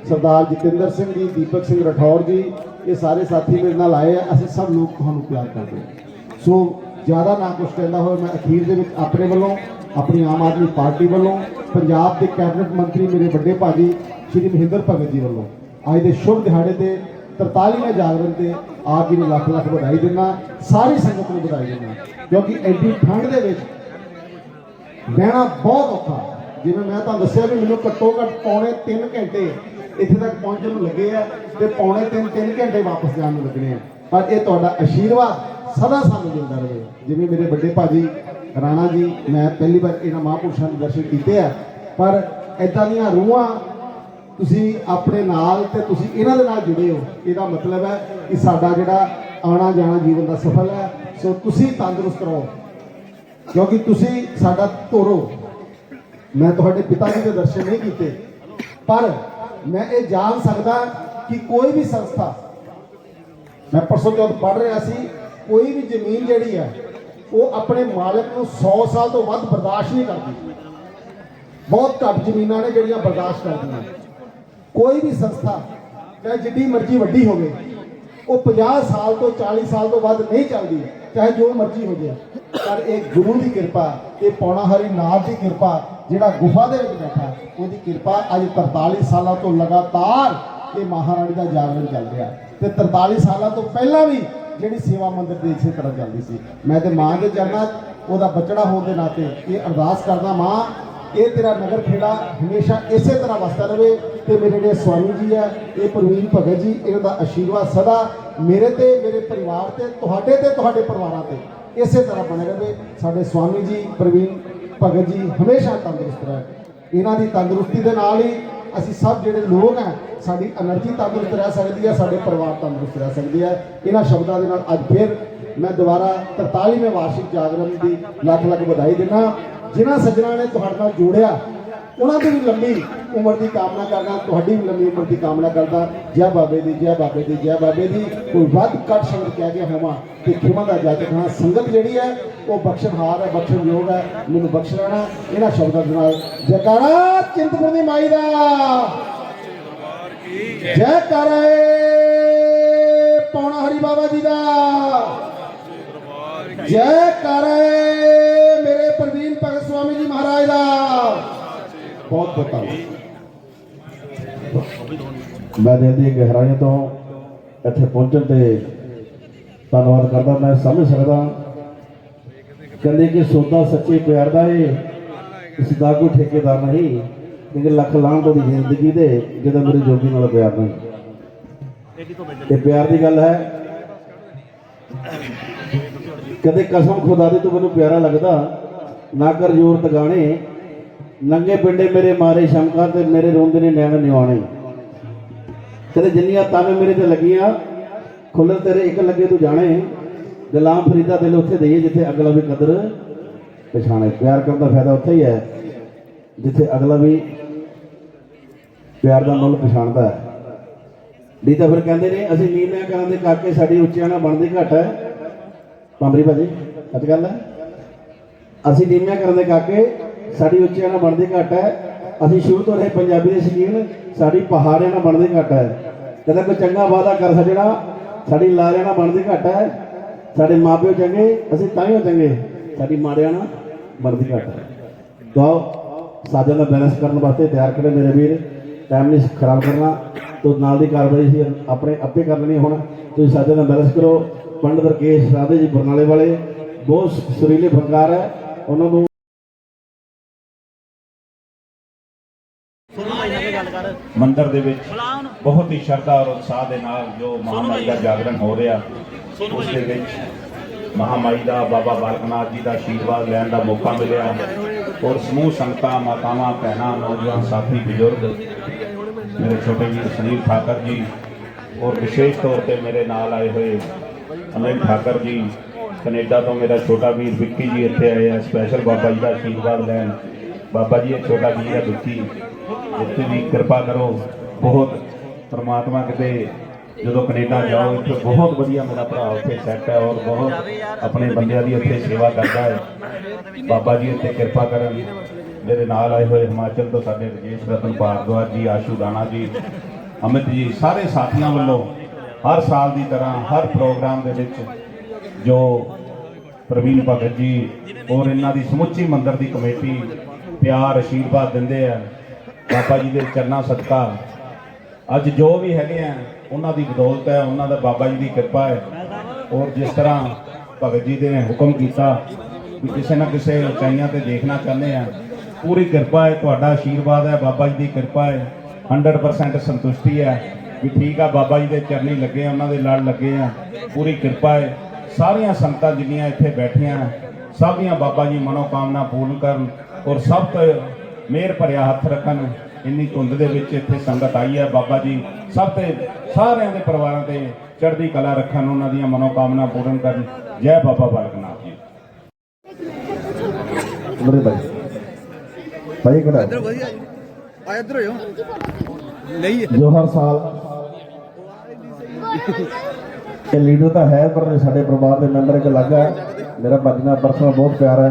ਸਰਦਾਰ ਜਤਿੰਦਰ ਸਿੰਘ ਜੀ, ਦੀਪਕ ਸਿੰਘ ਰਠੌਰ ਜੀ ਇਹ ਸਾਰੇ ਸਾਥੀ ਮੇਰੇ ਨਾਲ ਆਏ ਆ, ਅਸੀਂ ਸਭ ਲੋਕ ਤੁਹਾਨੂੰ ਪਿਆਰ ਕਰਦੇ ਹਾਂ ਸੋ ਜ਼ਿਆਦਾ ਨਾ ਕੁਝ ਕਹਿੰਦਾ ਹੋਇਆ ਮੈਂ ਅਖੀਰ ਦੇ ਵਿੱਚ ਆਪਣੇ ਵੱਲੋਂ, ਆਪਣੀ ਆਮ ਆਦਮੀ ਪਾਰਟੀ ਵੱਲੋਂ, ਪੰਜਾਬ ਦੇ ਕੈਬਨਿਟ ਮੰਤਰੀ ਮੇਰੇ ਵੱਡੇ ਭਾਜੀ, ਸ਼੍ਰੀ ਮਹਿੰਦਰ ਭਗਤ ਜੀ ਵੱਲੋਂ, ਅੱਜ ਦੇ ਸ਼ੁਭ ਦਿਹਾੜੇ ਤੇ 43ਵੇਂ ਜਾਗਰਣ ਤੇ ਆਪ ਜੀ ਨੂੰ ਲੱਖ ਲੱਖ ਵਧਾਈ ਦਿੰਦਾ, ਸਾਰੀ ਸੰਗਤ ਨੂੰ ਵਧਾਈ ਦਿੰਦਾ। ਕਿਉਂਕਿ ਐਡੀ ਠੰਡ ਦੇ ਵਿੱਚ ਬਹਿਣਾ ਬਹੁਤ ਔਖਾ ਜਿਵੇਂ ਮੈਂ ਤੁਹਾਨੂੰ ਦੱਸਿਆ ਵੀ ਮੈਨੂੰ ਘੱਟੋ ਘੱਟ ਪੌਣੇ 3 ਘੰਟੇ ਇੱਥੇ ਤੱਕ ਪਹੁੰਚਣ ਨੂੰ ਲੱਗੇ ਆ ਤੇ ਪੌਣੇ 3 3 ਘੰਟੇ ਵਾਪਸ ਜਾਣ ਨੂੰ ਲੱਗਣੇ ਆ। ਪਰ ਇਹ ਤੁਹਾਡਾ ਆਸ਼ੀਰਵਾਦ ਸਦਾ ਸਾਨੂੰ ਮਿਲਦਾ ਰਹੇ। ਜਿਵੇਂ ਮੇਰੇ ਵੱਡੇ ਭਾਜੀ ਰਾਣਾ ਜੀ, ਮੈਂ ਪਹਿਲੀ ਵਾਰ ਇਹਨਾਂ ਮਹਾਂਪੁਰਸ਼ਾਂ ਦੇ ਦਰਸ਼ਨ ਕੀਤੇ ਆ। ਪਰ ਇਦਾਂ ਦੀਆਂ ਰੂਹਾਂ ਤੁਸੀਂ ਆਪਣੇ ਨਾਲ ਤੇ ਤੁਸੀਂ ਇਹਨਾਂ ਦੇ ਨਾਲ ਜੁੜੇ ਹੋ। ਇਹਦਾ ਮਤਲਬ ਹੈ ਕਿ ਸਾਡਾ ਜਿਹੜਾ ਆਣਾ ਜਾਣਾ ਜੀਵਨ ਦਾ ਸਫਲ ਹੈ। ਸੋ ਤੁਸੀਂ ਤੰਦਰੁਸਤ ਰਹੋ। ਕਿਉਂਕਿ ਤੁਸੀਂ ਸਾਡਾ ਧੋਰੋ। ਮੈਂ ਤੁਹਾਡੇ ਪਿਤਾ ਜੀ ਦੇ ਦਰਸ਼ਨ ਨਹੀਂ ਕੀਤੇ। ਪਰ ਮੈਂ ਇਹ ਜਾਣ ਸਕਦਾ ਕਿ ਕੋਈ ਵੀ ਸੰਸਥਾ, ਮੈਂ ਪਰਸੋਂ ਜਦ ਪੜ੍ਹ ਰਿਹਾ ਸੀ, ਕੋਈ ਵੀ ਜ਼ਮੀਨ ਜਿਹੜੀ ਹੈ, ਉਹ ਆਪਣੇ ਮਾਲਕ ਨੂੰ 100 ਸਾਲ ਤੋਂ ਵੱਧ ਬਰਦਾਸ਼ਤ ਨਹੀਂ ਕਰਦੀ। ਬਹੁਤ ਘੱਟ ਜ਼ਮੀਨਾਂ ਨੇ ਜਿਹੜੀਆਂ ਬਰਦਾਸ਼ਤ ਕਰਦੀਆਂ। ਕੋਈ ਵੀ ਸੰਸਥਾ, ਚਾਹੇ ਜਿੱਡੀ ਮਰਜ਼ੀ ਵੱਡੀ ਹੋਵੇ, ਉਹ 50 ਸਾਲ ਤੋਂ 40 ਸਾਲ ਤੋਂ ਵੱਧ ਨਹੀਂ ਚੱਲਦੀ, ਚਾਹੇ ਜੋ ਮਰਜ਼ੀ ਹੋ ਜਾਏ। ਪਰ ਇਹ ਗੁਰੂ ਦੀ ਕਿਰਪਾ, ਇਹ ਪੌਣਾ ਹਰੀ ਨਾਥ ਦੀ ਕਿਰਪਾ ਜਿਹੜਾ ਗੁਫਾ ਦੇ ਵਿੱਚ ਬੈਠਾ, ਉਹਦੀ ਕਿਰਪਾ ਅੱਜ 43 ਸਾਲਾਂ ਤੋਂ ਲਗਾਤਾਰ ਇਹ ਮਹਾਰਾਣੀ ਦਾ ਜਾਗਰਣ ਚੱਲ ਰਿਹਾ। ਤੇ 43 ਸਾਲਾਂ ਤੋਂ ਪਹਿਲਾਂ ਵੀ ਜਿਹੜੀ ਸੇਵਾ ਮੰਦਿਰ ਦੀ ਇਸੇ ਤਰ੍ਹਾਂ ਚੱਲਦੀ ਸੀ। ਮੈਂ ਤੇ ਮਾਂ ਦੇ ਚਰਨਾਂ 'ਚ ਉਹਦਾ ਬਚੜਾ ਹੋਣ ਦੇ ਨਾਤੇ ਇਹ ਅਰਦਾਸ ਕਰਦਾ, ਮਾਂ, ਇਹ ਤੇਰਾ ਨਗਰ ਖੇੜਾ ਹਮੇਸ਼ਾ ਇਸੇ ਤਰ੍ਹਾਂ ਵਸਦਾ ਰਹੇ ਤੇ ਮੇਰੇ ਜਿਹੜੇ ਸਵਾਮੀ ਜੀ ਆ ਇਹ ਪ੍ਰਵੀਨ ਭਗਤ ਜੀ, ਇਹਨਾਂ ਦਾ ਆਸ਼ੀਰਵਾਦ ਸਦਾ ਮੇਰੇ ਤੇ, ਮੇਰੇ ਪਰਿਵਾਰ ਤੇ, ਤੁਹਾਡੇ ਤੇ, ਤੁਹਾਡੇ ਪਰਿਵਾਰਾਂ ਤੇ ਇਸੇ ਤਰ੍ਹਾਂ ਬਣੇ ਰਹੇ। ਸਾਡੇ ਸਵਾਮੀ ਜੀ ਪ੍ਰਵੀਨ ਭਗਤ ਜੀ ਹਮੇਸ਼ਾ ਤੰਦਰੁਸਤ ਰਹਿਣ ਇਹਨਾਂ ਦੀ ਤੰਦਰੁਸਤੀ ਦੇ ਨਾਲ ਹੀ ਅਸੀਂ ਸਭ ਜਿਹੜੇ ਲੋਕ ਆ, ਸਾਡੀ એનર્ਜੀ ਤੰਦਰੁਸਤ ਰਹਿ ਸਕਦੀ ਹੈ ਸਾਡੇ ਪਰਿਵਾਰ ਤੰਦਰੁਸਤ ਰਹਿ ਸਕਦੀ ਹੈ ਇਹਨਾਂ ਸ਼ਬਦਾਂ ਦੇ ਨਾਲ ਅੱਜ ਫਿਰ ਮੈਂ ਦੁਬਾਰਾ 43ਵੇਂ ਵਾਰਸ਼ਿਕ ਜਾਗਰਣ ਦੀ ਲੱਖ ਲੱਖ ਵਧਾਈ ਦਿੰਦਾ ਜਿਨ੍ਹਾਂ ਸੱਜਣਾ ਨੇ ਤੁਹਾਡੇ ਨਾਲ ਜੋੜਿਆ ਉਹਨਾਂ ਦੀ ਵੀ ਲੰਮੀ ਉਮਰ ਦੀ ਕਾਮਨਾ ਕਰਦਾ, ਤੁਹਾਡੀ ਵੀ ਲੰਮੀ ਉਮਰ ਦੀ ਕਾਮਨਾ ਕਰਦਾ। ਜੈ ਬਾਬੇ ਦੀ, ਜੈ ਬਾਬੇ ਦੀ, ਜੈ ਬਾਬੇ ਦੀ। ਕੋਈ ਵੱਧ ਘੱਟ ਸ਼ਬਦ ਕਹਿ ਗਿਆ ਹੋਵਾਂ ਤੇ ਖਿਮਾ ਦਾ ਜਾਜਕ ਹਾਂ ਸੰਗਤ ਜਿਹੜੀ ਹੈ, ਉਹ ਬਖਸ਼ਣਹਾਰ ਹੈ ਬਖਸ਼ਣਯੋਗ ਹੈ, ਮੈਨੂੰ ਬਖਸ਼ ਲੈਣਾ ਇਹਨਾਂ ਸ਼ਬਦਾਂ ਦੇ ਨਾਲ ਜੈਕਾਰਾ ਚਿੰਤਪੁਰਨੀ ਮਾਈ ਦਾ। ਜੈ ਕਰੇ ਪੌਣਾ ਹਰੀ ਬਾਬਾ ਜੀ ਦਾ। ਜੈ ਕਰੇ ਮੇਰੇ ਪ੍ਰਵੀਨ ਭਗਤ ਸਵਾਮੀ ਜੀ ਮਹਾਰਾਜ ਦਾ। ਬਹੁਤ ਬਹੁਤ ਧੰਨਵਾਦ। ਮੈਂ ਦਿਲ ਦੀ ਗਹਿਰਾਈਆਂ ਤੋਂ ਇੱਥੇ ਪਹੁੰਚਣ ਤੇ ਧੰਨਵਾਦ ਕਰਦਾ। ਮੈਂ ਸਮਝ ਸਕਦਾ ਕਹਿੰਦੇ ਕਿ ਸੌਦਾ ਸੱਚੇ ਪਿਆਰ ਦਾ ਏ ਇਸ ਦਾ ਕੋਈ ਠੇਕੇਦਾਰ ਨਹੀਂ ਕਿ ਲੱਖ ਲਾਂਘ ਦੀ ਜ਼ਿੰਦਗੀ ਦੇ ਜਦੋਂ ਮੇਰੇ ਜੋਗੀ ਨਾਲ ਪਿਆਰ ਨਹੀਂ। ਇਹ ਪਿਆਰ ਦੀ ਗੱਲ ਹੈ। ਕਦੇ ਕਸਮ ਖੁਦਾ ਦੀ ਤੂੰ ਮੈਨੂੰ ਪਿਆਰਾ ਲੱਗਦਾ, ਨਾ ਕਰ ਜ਼ੋਰ ਤਗਾਣੇ ਨੰਗੇ ਪਿੰਡੇ ਮੇਰੇ ਮਾਰੇ ਸ਼ਮਕਾਂ ਤੇ ਮੇਰੇ ਰੋਂਦੇ ਨੇ, ਨੈਣ ਨਿਵਾਣੇ ਕਦੇ ਜਿੰਨੀਆਂ ਤਾਵੇਂ ਮੇਰੇ ਤੇ ਲੱਗੀਆਂ ਖੁੱਲਰ ਤੇਰੇ ਇੱਕ ਲੱਗੇ ਤੂੰ ਜਾਣੇ। ਗੁਲਾਮ ਫਰੀਦਾ ਦਿਲ ਉੱਥੇ ਦੇਈਏ ਜਿੱਥੇ ਅਗਲਾ ਵੀ ਕਦਰ ਪਛਾਣੇ। ਪਿਆਰ ਕਰਨ ਦਾ ਫਾਇਦਾ ਉੱਥੇ ਹੀ ਹੈ, ਜਿੱਥੇ ਅਗਲਾ ਵੀ ਪਿਆਰ ਦਾ ਮੁੱਲ ਪਛਾਣਦਾ ਹੈ। ਨਹੀਂ ਤਾਂ ਫਿਰ ਕਹਿੰਦੇ ਨੇ, ਅਸੀਂ ਨੀਵਿਆਂ ਕਰਾਂ ਦੇ ਕਾਕੇ ਸਾਡੀ ਉੱਚਿਆਂ ਨਾਲ ਬਣਦੀ ਘਟ ਹੈ। ਪੰਬਰੀ ਭਾਜੀ ਅੱਜ ਗੱਲ ਹੈ? ਅਸੀਂ ਨੀਵਿਆਂ ਕਰਨ ਦੇ ਕਾਕੇ। ਸਾਡੀ ਉੱਚਿਆਂ ਨਾਲ ਬਣਦੀ ਘੱਟ ਹੈ। ਅਸੀਂ ਸ਼ੁਰੂ ਤੋਂ ਰਹੇ ਪੰਜਾਬੀ ਦੇ ਸ਼ਕੀਨ। ਸਾਡੀ ਪਹਾੜਿਆਂ ਨਾਲ ਬਣਦੀ ਘੱਟ ਹੈ। ਕਦੇ ਕੋਈ ਚੰਗਾ ਵਾਅਦਾ ਕਰ ਸਜਣਾ ਸਾਡੀ ਲਾਰਿਆਂ ਨਾਲ ਬਣਦੀ ਘੱਟ ਹੈ। ਸਾਡੇ ਮਾਪਿਓ ਚੰਗੇ, ਅਸੀਂ ਤਾਂ ਹੀ ਚੰਗੇ। ਸਾਡੀ ਮਾੜਿਆਂ ਨਾਲ ਬਣਦੀ ਘੱਟ ਹੈ। ਤਾਂ ਸਾਜਾਂ ਦਾ ਬੈਲੈਂਸ ਕਰਨ ਵਾਸਤੇ ਤਿਆਰ ਕਰੇ ਮੇਰੇ ਵੀਰ। ਟਾਈਮ ਨਹੀਂ ਖਰਾਬ ਕਰਨਾ। ਤੋ ਨਾਲ ਦੀ ਕਾਰਵਾਈ ਸੀ, ਆਪਣੇ ਆਪੇ ਕਰ ਲੈਣੀ ਹੁਣ। ਤੁਸੀਂ ਸਾਜਾਂ ਦਾ ਬੈਲੈਂਸ ਕਰੋ। ਪੰਡਤ ਰਕੇਸ਼ ਰਾਧੇ ਜੀ ਬਰਨਾਲੇ ਵਾਲੇ। ਬਹੁਤ ਸੁਰੀਲੇ ਫਨਕਾਰ ਹੈ। ਉਹਨਾਂ ਨੂੰ ਮੰਦਿਰ ਦੇ ਵਿੱਚ ਬਹੁਤ ਹੀ ਸ਼ਰਧਾ ਔਰ ਉਤਸ਼ਾਹ ਦੇ ਨਾਲ ਜੋ ਮਹਾਮਾਈ ਦਾ ਜਾਗਰਣ ਹੋ ਰਿਹਾ ਉਸ ਦੇ ਵਿੱਚ ਮਹਾਮਾਈ ਦਾ ਬਾਬਾ ਬਾਲਕਨਾਥ ਜੀ ਦਾ ਆਸ਼ੀਰਵਾਦ ਲੈਣ ਦਾ ਮੌਕਾ ਮਿਲਿਆ ਔਰ ਸਮੂਹ ਸੰਗਤਾਂ ਮਾਤਾਵਾਂ ਭੈਣਾਂ ਨੌਜਵਾਨ ਸਾਥੀ ਬਜ਼ੁਰਗ ਮੇਰੇ ਛੋਟੇ ਵੀਰ ਸੁਨੀਲ ਠਾਕਰ ਜੀ ਔਰ ਵਿਸ਼ੇਸ਼ ਤੌਰ ਤੇ ਮੇਰੇ ਨਾਲ ਆਏ ਹੋਏ ਅਮਿਤ ਠਾਕਰ ਜੀ ਕੈਨੇਡਾ ਤੋਂ ਮੇਰਾ ਛੋਟਾ ਵੀਰ ਵਿੱਕੀ ਜੀ ਇੱਥੇ ਆਏ ਆ ਸਪੈਸ਼ਲ ਬਾਬਾ ਜੀ ਦਾ ਆਸ਼ੀਰਵਾਦ ਲੈਣ। ਬਾਬਾ ਜੀ ਇਹ ਛੋਟਾ ਵੀਰ ਹੈ ਵਿੱਕੀ। ਇੱਥੇ ਵੀ ਕਿਰਪਾ ਕਰੋ। ਬਹੁਤ ਪਰਮਾਤਮਾ ਕਿਤੇ ਜਦੋਂ ਕੈਨੇਡਾ ਜਾਓ, ਇੱਥੇ ਬਹੁਤ ਵਧੀਆ ਮੇਰਾ ਭਰਾ ਉੱਥੇ ਸੈੱਟ ਹੈ ਔਰ ਬਹੁਤ ਆਪਣੇ ਬੰਦਿਆਂ ਦੀ ਉੱਥੇ ਸੇਵਾ ਕਰਦਾ ਹੈ। ਬਾਬਾ ਜੀ ਇੱਥੇ ਕਿਰਪਾ ਕਰਨ। ਮੇਰੇ ਨਾਲ ਆਏ ਹੋਏ ਹਿਮਾਚਲ ਤੋਂ ਸਾਡੇ ਰਜੇਸ਼ ਰਤਨ ਭਾਰਦਵਾਜ ਜੀ, ਆਸ਼ੂ ਰਾਣਾ ਜੀ, ਅਮਿਤ ਜੀ, ਸਾਰੇ ਸਾਥੀਆਂ ਵੱਲੋਂ ਹਰ ਸਾਲ ਦੀ ਤਰ੍ਹਾਂ, ਹਰ ਪ੍ਰੋਗਰਾਮ ਦੇ ਵਿੱਚ ਜੋ ਪ੍ਰਵੀਨ ਭਗਤ ਜੀ ਔਰ ਇਹਨਾਂ ਦੀ ਸਮੁੱਚੀ ਮੰਦਰ ਦੀ ਕਮੇਟੀ ਪਿਆਰ ਆਸ਼ੀਰਵਾਦ ਦਿੰਦੇ ਆ। ਬਾਬਾ ਜੀ ਦੇ ਚਰਨਾਂ ਸਦਕਾ। ਅੱਜ ਜੋ ਵੀ ਹੈਗੇ ਆ, ਉਹਨਾਂ ਦੀ ਬਦੌਲਤ ਹੈ, ਉਹਨਾਂ ਦਾ ਬਾਬਾ ਜੀ ਦੀ ਕਿਰਪਾ ਹੈ। ਔਰ ਜਿਸ ਤਰ੍ਹਾਂ ਭਗਤ ਜੀ ਦੇ ਨੇ ਹੁਕਮ ਕੀਤਾ ਕਿ ਕਿਸੇ ਨਾ ਕਿਸੇ ਉਚਾਈਆਂ ਤੇ ਦੇਖਣਾ ਚਾਹੁੰਦੇ ਆ, ਪੂਰੀ ਕਿਰਪਾ ਹੈ, ਤੁਹਾਡਾ ਆਸ਼ੀਰਵਾਦ ਹੈ, ਬਾਬਾ ਜੀ ਦੀ ਕਿਰਪਾ ਹੈ। 100% ਸੰਤੁਸ਼ਟੀ ਹੈ ਵੀ ਠੀਕ ਆ, ਬਾਬਾ ਜੀ ਦੇ ਚਰਨੀ ਲੱਗੇ ਆ, ਉਹਨਾਂ ਦੇ ਲੜ ਲੱਗੇ ਆ, ਪੂਰੀ ਕਿਰਪਾ ਹੈ। ਸਾਰੀਆਂ ਸੰਗਤਾਂ ਜਿੰਨੀਆਂ ਇੱਥੇ ਬੈਠੀਆਂ, ਸਭ ਦੀਆਂ ਬਾਬਾ ਜੀ ਮਨੋਕਾਮਨਾ ਪੂਰਨ ਕਰਨ ਔਰ ਸਭ ਤੋਂ ਮਿਹਰ ਭਰਿਆ ਹੱਥ ਰੱਖਣ। ਇੰਨੀ ਧੁੰਦ ਦੇ ਵਿੱਚ ਇੱਥੇ ਸੰਗਤ ਆਈ ਹੈ ਬਾਬਾ ਜੀ। ਸਭ ਤੇ ਸਾਰਿਆਂ ਦੇ ਪਰਿਵਾਰਾਂ ਤੇ ਚੜ੍ਹਦੀ ਕਲਾ ਰੱਖਣ ਉਹਨਾਂ ਦੀਆਂ ਮਨੋਕਾਮਨਾ ਪੂਰਨ ਕਰਨ। ਜੈ ਬਾਬਾ ਬਾਲਕ ਨਾਥ ਜੀ। ਮੇਰੇ ਭਾਈ। ਭਾਈ ਕਿਹੜਾ? ਇੱਧਰ ਜੋ। ਹਰ ਸਾਲ ਇਹ ਲੀਡਰ ਤਾਂ ਹੈ ਪਰ ਸਾਡੇ ਪਰਿਵਾਰ ਦੇ ਮੈਂਬਰ ਇੱਕ ਅਲੱਗ ਹੈ ਮੇਰਾ ਭਾਜੀ ਨਾਲ ਪਰਸਨਲ ਬਹੁਤ ਪਿਆਰ ਹੈ।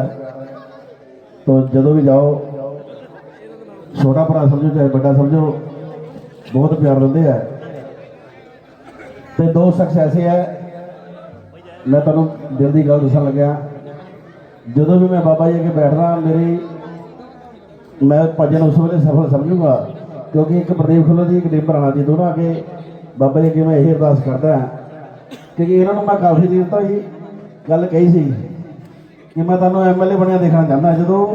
ਤੋ ਜਦੋਂ ਵੀ ਜਾਓ ਛੋਟਾ ਭਰਾ ਸਮਝੋ, ਚਾਹੇ ਵੱਡਾ ਸਮਝੋ, ਬਹੁਤ ਪਿਆਰ ਦਿੰਦੇ ਆ। ਤੇ ਦੋ ਸ਼ਖਸ ਐਸੇ ਹੈ ਮੈਂ ਤੁਹਾਨੂੰ ਦਿਲ ਦੀ ਗੱਲ ਦੱਸਣ ਲੱਗਿਆ। ਜਦੋਂ ਵੀ ਮੈਂ ਬਾਬਾ ਜੀ ਅੱਗੇ ਬੈਠਦਾ, ਮੇਰੀ, ਮੈਂ ਭਜਨ ਉਸ ਵੇਲੇ ਸਫਲ ਸਮਝੂਗਾ, ਕਿਉਂਕਿ ਇੱਕ ਪ੍ਰਦੀਪ ਖੁੱਲਰ ਜੀ ਇੱਕ ਦੀਪ ਰਾਣਾ ਜੀ ਦੋਨਾਂ ਅੱਗੇ ਬਾਬਾ ਜੀ ਅੱਗੇ ਮੈਂ ਇਹ ਅਰਦਾਸ ਕਰਦਾ ਕਿਉਂਕਿ ਇਹਨਾਂ ਨੂੰ ਮੈਂ ਕਾਫੀ ਦਿਨ ਤੋਂ ਹੀ ਗੱਲ ਕਹੀ ਸੀ ਕਿ ਮੈਂ ਤੁਹਾਨੂੰ ਐਮਐਲਏ ਬਣਿਆ ਦੇਖਣਾ ਚਾਹੁੰਦਾ, ਜਦੋਂ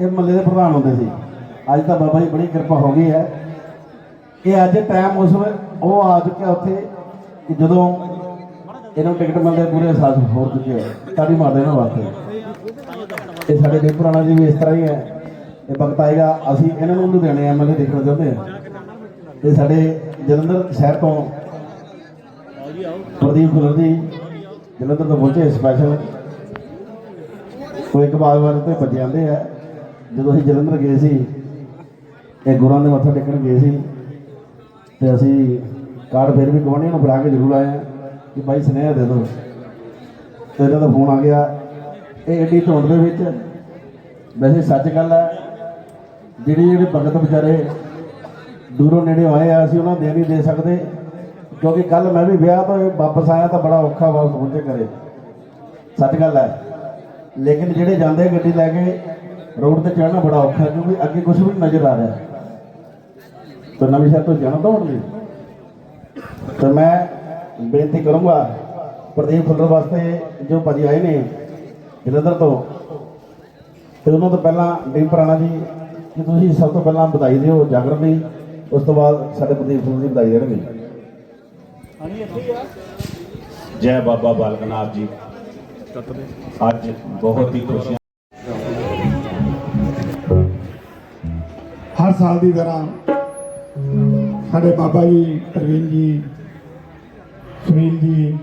ਇਹ ਮੱਲੇ ਦੇ ਪ੍ਰਧਾਨ ਹੁੰਦੇ ਸੀ। ਅੱਜ ਤਾਂ ਬਾਬਾ ਜੀ ਬੜੀ ਕਿਰਪਾ ਹੋ ਗਈ ਹੈ ਇਹ ਅੱਜ ਟਾਈਮ ਉਸ ਉਹ ਆ ਚੁੱਕਿਆ ਉੱਥੇ ਕਿ ਜਦੋਂ ਇਹਨਾਂ ਨੂੰ ਟਿਕਟ ਮਿਲਦੇ ਪੂਰੇ ਅਹਿਸਾਸ ਹੋ ਚੁੱਕੇ ਹੈ ਤਾੜੀ ਮਾਰਦੇ ਇਹਨਾਂ ਵਾਸਤੇ? ਇਹ ਸਾਡੇ ਦੀਪ ਪੁਰਾਣਾ ਜੀ ਵੀ ਇਸ ਤਰ੍ਹਾਂ ਹੀ ਹੈ। ਇਹ ਵਕਤ ਆਏਗਾ, ਅਸੀਂ ਇਹਨਾਂ ਨੂੰ ਲੁਧਿਆਣੇ ਐਮਐਲਏ ਦੇਖਣਾ ਚਾਹੁੰਦੇ ਹਾਂ। ਤੇ ਸਾਡੇ ਜਲੰਧਰ ਸ਼ਹਿਰ ਤੋਂ ਪ੍ਰਦੀਪ ਖੁੱਲਰ ਜੀ ਜਲੰਧਰ ਤੋਂ ਪਹੁੰਚੇ ਸਪੈਸ਼ਲ ਉਹ ਇੱਕ ਵਾਰ ਵਾਰ ਤੇ ਭੱਜ ਜਾਂਦੇ ਆ। ਜਦੋਂ ਅਸੀਂ ਜਲੰਧਰ ਗਏ ਸੀ ਇਹ ਗੁਰਾਂ ਦੇ ਮੱਥਾ ਟੇਕਣ ਗਏ ਸੀ। ਤੇ ਅਸੀਂ ਕਾਰਡ ਫਿਰ ਵੀ ਗਵਾਂਢੀਆਂ ਨੂੰ ਫੜਾ ਕੇ ਜ਼ਰੂਰ ਆਏ ਆ ਕਿ ਭਾਈ ਸੁਨੇਹਾ ਦੇ ਦਿਓ। ਤੇ ਇਹਨਾਂ ਦਾ ਫੋਨ ਆ ਗਿਆ। ਇਹ ਏਡੀ ਧੁੰਦ ਦੇ ਵਿੱਚ ਵੈਸੇ ਸੱਚ ਗੱਲ ਹੈ, ਜਿਹੜੀ ਜਿਹੜੇ ਭਗਤ ਵਿਚਾਰੇ ਦੂਰੋਂ ਨੇੜੇ ਆਏ ਆ, ਅਸੀਂ ਉਹਨਾਂ ਨੂੰ ਦੇ ਨਹੀਂ ਦੇ ਸਕਦੇ। ਕਿਉਂਕਿ ਕੱਲ ਮੈਂ ਵੀ ਵਿਆਹ ਤੋਂ ਵਾਪਸ ਆਇਆ ਤਾਂ ਬੜਾ ਔਖਾ ਵਾਪਸ ਪਹੁੰਚੇ ਕਰੇ ਸੱਚ ਗੱਲ ਹੈ। ਲੇਕਿਨ ਜਿਹੜੇ ਜਾਂਦੇ ਗੱਡੀ ਲੈ ਕੇ ਰੋਡ ਤੇ ਚੜ੍ਹਨਾ ਬੜਾ ਔਖਾ ਕਿਉਂਕਿ ਅੱਗੇ ਕੁਝ ਵੀ ਨਹੀਂ ਨਜ਼ਰ ਆ ਰਿਹਾ। ਤਾਂ ਨਵੇਂ ਸ਼ਹਿਰ ਤੋਂ ਜਾਣਾ ਦੌੜ ਲਈ। ਤਾਂ ਮੈਂ ਬੇਨਤੀ ਕਰੂੰਗਾ ਪ੍ਰਦੀਪ ਫੁੱਲਰ ਵਾਸਤੇ ਜੋ ਭਾਜੀ ਆਏ ਨੇ ਜਲੰਧਰ ਤੋਂ, ਤੇ ਉਹਨਾਂ ਤੋਂ ਪਹਿਲਾਂ ਡੀਪ ਰਾਣਾ ਜੀ ਕਿ ਤੁਸੀਂ ਸਭ ਤੋਂ ਪਹਿਲਾਂ ਵਧਾਈ ਦਿਓ ਜਾਗਰਣ ਲਈ ਉਸ ਤੋਂ ਬਾਅਦ ਸਾਡੇ ਪ੍ਰਦੀਪ ਫੁੱਲਰ ਜੀ ਵਧਾਈ ਦੇਣਗੇ। ਜੈ ਬਾਬਾ ਬਾਲਕ ਨਾਥ ਜੀ। ਅੱਜ ਬਹੁਤ ਹੀ ਖੁਸ਼ੀ ਹਰ ਸਾਲ ਦੀ ਤਰ੍ਹਾਂ ਸਾਡੇ ਬਾਬਾ ਜੀ, ਪ੍ਰਵੀਨ ਜੀ, ਸੁਨੀਲ ਜੀ,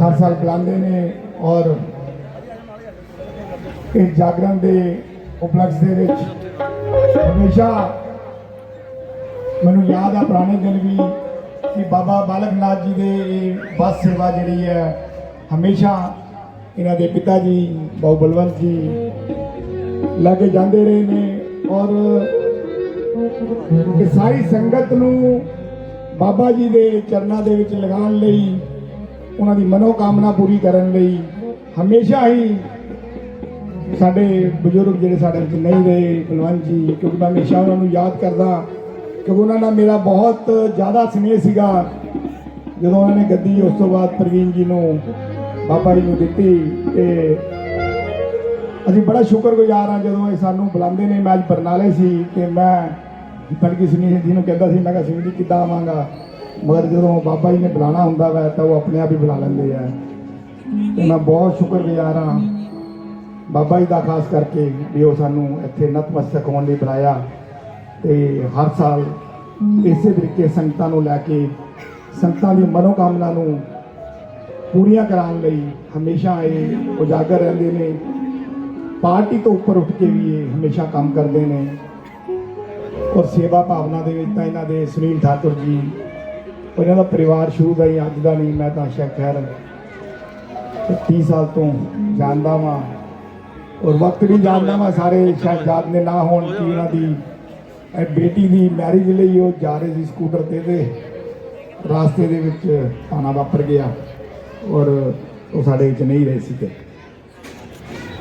ਹਰ ਸਾਲ ਬੁਲਾਉਂਦੇ ਨੇ ਔਰ ਇਸ ਜਾਗਰਣ ਦੇ ਉਪਲਕਸ਼ ਦੇ ਵਿੱਚ ਹਮੇਸ਼ਾ ਮੈਨੂੰ ਯਾਦ ਆ, ਪੁਰਾਣੇ ਦਿਨ ਵੀ ਕਿ ਬਾਬਾ ਬਾਲਕ ਨਾਥ ਜੀ ਦੇ ਇਹ ਬੱਸ ਸੇਵਾ ਜਿਹੜੀ ਹੈ, ਹਮੇਸ਼ਾ ਇਹਨਾਂ ਦੇ ਪਿਤਾ ਜੀ ਬਾਬੂ ਬਲਵੰਤ ਜੀ ਲੈ ਕੇ ਜਾਂਦੇ ਰਹੇ ਨੇ। ਔਰ ਇਹ ਸੰਗਤ ਨੂੰ ਬਾਬਾ ਜੀ ਦੇ ਚਰਨਾਂ ਦੇ ਵਿੱਚ ਲਗਾਉਣ ਲਈ, ਉਹਨਾਂ ਦੀ ਮਨੋਕਾਮਨਾ ਪੂਰੀ ਕਰਨ ਲਈ ਹਮੇਸ਼ਾ ਹੀ ਸਾਡੇ ਬਜ਼ੁਰਗ ਜਿਹੜੇ ਸਾਡੇ ਵਿੱਚ ਨਹੀਂ ਰਹੇ, ਬਲਵੰਤ ਜੀ, ਕਿਉਂਕਿ ਮੈਂ ਹਮੇਸ਼ਾ ਉਹਨਾਂ ਨੂੰ ਯਾਦ ਕਰਦਾ, ਕਿਉਂਕਿ ਉਹਨਾਂ ਨਾਲ ਮੇਰਾ ਬਹੁਤ ਜ਼ਿਆਦਾ ਸਨੇਹ ਸੀਗਾ, ਜਦੋਂ ਉਹਨਾਂ ਨੇ ਗੱਦੀ ਉਸ ਤੋਂ ਬਾਅਦ ਪ੍ਰਵੀਨ ਜੀ ਨੂੰ ਬਾਬਾ ਜੀ ਨੂੰ ਦਿੱਤੀ ਤੇ ਅਸੀਂ ਬੜਾ ਸ਼ੁਕਰਗੁਜ਼ਾਰ ਹਾਂ ਜਦੋਂ ਇਹ ਸਾਨੂੰ ਬੁਲਾਉਂਦੇ ਨੇ। ਮੈਂ ਅੱਜ ਬਰਨਾਲੇ ਸੀ ਤੇ ਮੈਂ ਬਲਕਿ ਸੁਨੀਲ ਜੀ ਨੂੰ ਕਹਿੰਦਾ ਸੀ, ਮੈਂ ਕਿਹਾ, ਸੁਨੀਲ ਜੀ, ਕਿੱਦਾਂ ਆਵਾਂਗਾ? ਮਗਰ ਜਦੋਂ ਬਾਬਾ ਜੀ ਨੇ ਬੁਲਾਣਾ ਹੁੰਦਾ ਵੈ, ਤਾਂ ਉਹ ਆਪਣੇ ਆਪ ਹੀ ਬੁਲਾ ਲੈਂਦੇ ਆ। ਤੇ ਮੈਂ ਬਹੁਤ ਸ਼ੁਕਰਗੁਜ਼ਾਰ ਹਾਂ ਬਾਬਾ ਜੀ ਦਾ, ਖਾਸ ਕਰਕੇ ਵੀ ਉਹ ਸਾਨੂੰ ਇੱਥੇ ਨਤਮਸਤਕ ਹੋਣ ਲਈ ਬੁਲਾਇਆ। ਤੇ ਹਰ ਸਾਲ ਇਸੇ ਤਰੀਕੇ ਸੰਗਤਾਂ ਨੂੰ ਲੈ ਕੇ, ਸੰਗਤਾਂ ਦੀ ਮਨੋਕਾਮਨਾ ਨੂੰ ਪੂਰੀਆਂ ਕਰਾਉਣ ਲਈ ਹਮੇਸ਼ਾ ਇਹ ਉਜਾਗਰ ਰਹਿੰਦੇ ਨੇ। ਪਾਰਟੀ ਤੋਂ ਉੱਪਰ ਉੱਠ ਕੇ ਵੀ ਇਹ ਹਮੇਸ਼ਾ ਕੰਮ ਕਰਦੇ ਨੇ। ਔਰ ਸੇਵਾ ਭਾਵਨਾ ਦੇ ਵਿੱਚ ਤਾਂ ਇਹਨਾਂ ਦੇ ਸੁਨੀਲ ਠਾਕੁਰ ਜੀ, ਔਰ ਇਹਨਾਂ ਦਾ ਪਰਿਵਾਰ ਸ਼ੁਰੂ ਦਾ ਹੀ ਅੱਜ ਦਾ ਨਹੀਂ, ਮੈਂ ਤਾਂ ਸ਼ਾਇਦ ਖੈਰ। 30 ਸਾਲ ਤੋਂ ਜਾਣਦਾ ਵਾਂ। ਔਰ ਵਕਤ ਵੀ ਜਾਣਦਾ ਵਾਂ ਸਾਰੇ, ਸ਼ਾਇਦ ਜਾਣਦੇ ਨਾ ਹੋਣ ਕਿ ਇਹਨਾਂ ਦੀ, ਇਹ ਬੇਟੀ ਦੀ ਮੈਰਿਜ ਲਈ ਉਹ ਜਾ ਰਹੇ ਸੀ ਸਕੂਟਰ ਤੇ ਤੇ ਰਾਸਤੇ ਦੇ ਵਿੱਚ ਪਾਣਾ ਵਾਪਰ ਗਿਆ। ਔਰ ਉਹ ਸਾਡੇ ਵਿੱਚ ਨਹੀਂ ਰਹੇ ਸੀ ਤੇ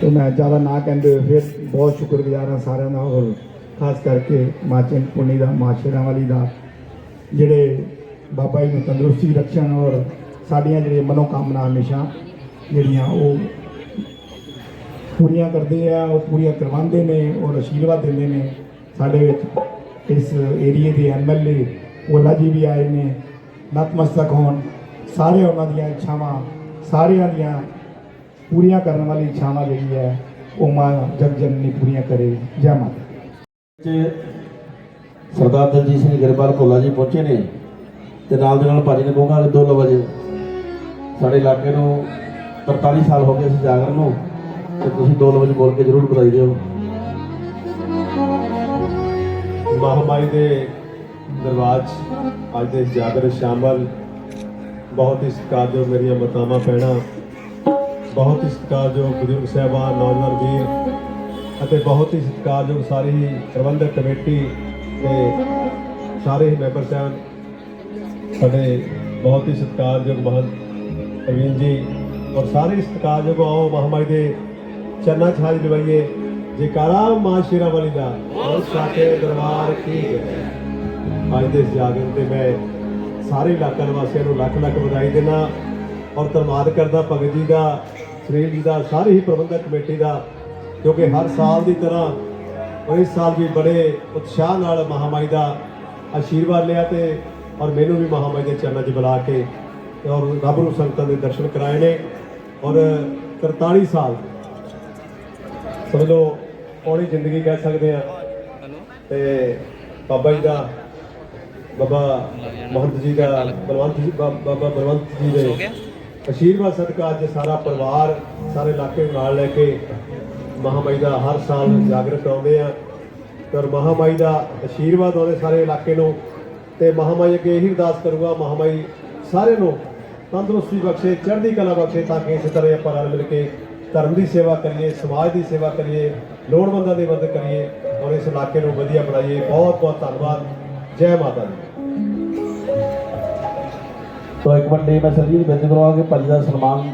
ਤੇ ਮੈਂ ਜ਼ਿਆਦਾ ਨਾ ਕਹਿੰਦੇ ਹੋਏ ਫਿਰ ਬਹੁਤ ਸ਼ੁਕਰਗੁਜ਼ਾਰ ਹਾਂ ਸਾਰਿਆਂ ਦਾ ਔਰ ਖਾਸ ਕਰਕੇ ਮਾਂ ਚਿੰਤਪੁਰਨੀ ਦਾ ਮਾਂ ਵਾਲੀ ਦਾ, ਜਿਹੜੇ ਬਾਬਾ ਜੀ ਨੂੰ ਤੰਦਰੁਸਤੀ ਰੱਖਣ ਔਰ ਸਾਡੀਆਂ ਜਿਹੜੀਆਂ ਮਨੋਕਾਮਨਾ ਹਮੇਸ਼ਾ ਜਿਹੜੀਆਂ ਉਹ ਪੂਰੀਆਂ ਕਰਦੇ ਆ, ਉਹ ਪੂਰੀਆਂ ਕਰਵਾਉਂਦੇ ਨੇ ਔਰ ਆਸ਼ੀਰਵਾਦ ਦਿੰਦੇ ਨੇ। ਸਾਡੇ ਵਿੱਚ ਇਸ ਏਰੀਏ ਦੇ ਐਮਐਲਏ ਓਲਾ ਜੀ ਵੀ ਆਏ ਨੇ, ਨਤਮਸਤਕ ਹੋਣ। ਸਾਰੇ ਉਹਨਾਂ ਦੀਆਂ ਇੱਛਾਵਾਂ, ਸਾਰਿਆਂ ਦੀਆਂ ਪੂਰੀਆਂ ਕਰਨ ਵਾਲੀ ਇੱਛਾਵਾਂ ਜਿਹੜੀ ਹੈ ਉਹ ਮਾਂ ਜਗਜਨਨੀ ਪੂਰੀਆਂ ਕਰੇ। ਜੈ ਮਾਤਾ ਚ ਸਰਦਾਰ ਦਲਜੀਤ ਸਿੰਘ ਗਰੇਵਾਲ ਭੋਲਾ ਜੀ ਪਹੁੰਚੇ ਨੇ ਤੇ ਨਾਲ ਦੇ ਨਾਲ ਭਾਜੀ ਨੇ ਕਹੂੰਗਾ ਕਿ ਦੋ ਲਵਜ ਸਾਡੇ ਇਲਾਕੇ ਨੂੰ 43 ਸਾਲ ਹੋ ਗਏ ਇਸ ਜਾਗਰ ਨੂੰ ਤੇ ਤੁਸੀਂ ਦੋ ਲਵਜ ਬੋਲ ਕੇ ਜ਼ਰੂਰ ਵਧਾਈ ਦਿਓ। ਮਹਾਮਾਈ ਦੇ ਦਰਬਾਰ 'ਚ ਅੱਜ ਦੇ ਜਾਗਰ ਸ਼ਾਮਲ ਬਹੁਤ ਹੀ ਸਤਿਕਾਰਯੋਗ ਮੇਰੀਆਂ ਮਾਤਾਵਾਂ ਭੈਣਾਂ ਬਹੁਤ ਹੀ ਸਤਿਕਾਰਯੋਗ ਬਜ਼ੁਰਗ ਸਾਹਿਬਾਨ ਨੌਜਵਾਨ ਵੀਰ ਅਤੇ ਬਹੁਤ ਹੀ ਸਤਿਕਾਰਯੋਗ ਸਾਰੀ ਹੀ ਪ੍ਰਬੰਧਕ ਕਮੇਟੀ ਤੇ ਸਾਰੇ ਹੀ ਮੈਂਬਰ ਸਾਹਿਬ, ਸਾਡੇ ਬਹੁਤ ਹੀ ਸਤਿਕਾਰਯੋਗ ਮਹੰਤ ਪ੍ਰਵੀਨ ਜੀ ਔਰ ਸਾਰੇ ਹੀ ਸਤਿਕਾਰਯੋਗ ਆਓ ਮਹਾਮਾਈ ਦੇ ਚਰਨਾਂ ਛਾਜ ਹਾਜ਼ਰੀ ਲਵਾਈਏ ਜੇਕਾਰਾ ਮਾਂ ਸ਼ੇਰਾਂ ਵਾਲੀ ਦਾ। ਔਰ ਸਾਕੇ ਦਰਬਾਰ ਕੀ ਹੈ ਅੱਜ ਦੇ ਇਸ ਜਾਗਰਣ ਤੇ ਮੈਂ ਸਾਰੇ ਇਲਾਕਾ ਨਿਵਾਸੀਆਂ ਨੂੰ ਲੱਖ ਲੱਖ ਵਧਾਈ ਦੇਣਾ ਔਰ ਧੰਨਵਾਦ ਕਰਦਾ ਭਗਤ ਜੀ ਦਾ। ਸੁਨੀਲ ਜੀ ਦਾ, ਸਾਰੀ ਹੀ ਪ੍ਰਬੰਧਕ ਕਮੇਟੀ ਦਾ, ਕਿਉਂਕਿ ਹਰ ਸਾਲ ਦੀ ਤਰ੍ਹਾਂ ਇਸ ਸਾਲ ਵੀ ਬੜੇ ਉਤਸ਼ਾਹ ਨਾਲ ਮਹਾਮਾਈ ਦਾ ਆਸ਼ੀਰਵਾਦ ਲਿਆ ਤੇ ਔਰ ਮੈਨੂੰ ਵੀ ਮਹਾਮਾਈ ਦੇ ਚਰਨਾਂ 'ਚ ਬੁਲਾ ਕੇ ਔਰ ਰੱਬ ਨੂੰ ਸੰਗਤਾਂ ਦੇ ਦਰਸ਼ਨ ਕਰਾਏ ਨੇ। ਔਰ 43 ਸਾਲ ਸਮਝੋ ਲਓ ਜ਼ਿੰਦਗੀ ਕਹਿ ਸਕਦੇ ਆ। ਤੇ ਬਾਬਾ ਜੀ ਦਾ, ਬਾਬਾ ਮਹੰਤ ਜੀ ਦਾ, ਬਲਵੰਤ ਜੀ ਬਾਬਾ ਬਲਵੰਤ ਜੀ ਦੇ ਆਸ਼ੀਰਵਾਦ ਸਦਕਾ ਅੱਜ ਸਾਰਾ ਪਰਿਵਾਰ ਸਾਰੇ ਇਲਾਕੇ ਨੂੰ ਨਾਲ ਲੈ ਕੇ ਮਹਾਮਾਈ ਦਾ ਹਰ ਸਾਲ ਜਾਗਰਤ ਆਉਂਦੇ ਆ। ਤੇ ਔਰ ਮਹਾਮਾਈ ਦਾ ਆਸ਼ੀਰਵਾਦ ਉਹਦੇ ਸਾਰੇ ਇਲਾਕੇ ਨੂੰ ਤੇ ਮਹਾਮਾਈ ਅੱਗੇ ਇਹੀ ਅਰਦਾਸ ਕਰੂਗਾ, ਮਹਾਮਾਈ ਸਾਰਿਆਂ ਨੂੰ ਤੰਦਰੁਸਤੀ ਬਖਸ਼ੇ, ਚੜ੍ਹਦੀ ਕਲਾ ਬਖਸ਼ੇ ਤਾਂ ਕਿ ਇਸੇ ਤਰ੍ਹਾਂ ਆਪਾਂ ਰਲ ਮਿਲ ਕੇ ਧਰਮ ਦੀ ਸੇਵਾ ਕਰੀਏ, ਸਮਾਜ ਦੀ ਸੇਵਾ ਕਰੀਏ, ਲੋੜਵੰਦਾਂ ਦੀ ਮਦਦ ਕਰੀਏ ਔਰ ਇਸ ਇਲਾਕੇ ਨੂੰ ਵਧੀਆ ਬਣਾਈਏ। ਬਹੁਤ ਬਹੁਤ ਧੰਨਵਾਦ। ਜੈ ਮਾਤਾ ਦੀ। ਸੋ ਇੱਕ ਵੱਡੇ ਮੈਂ ਸਰਜੀਤ ਬੇਨਤੀ ਕਰਾਂਗਾ ਕਿ ਭਾਜੀ ਦਾ ਸਨਮਾਨ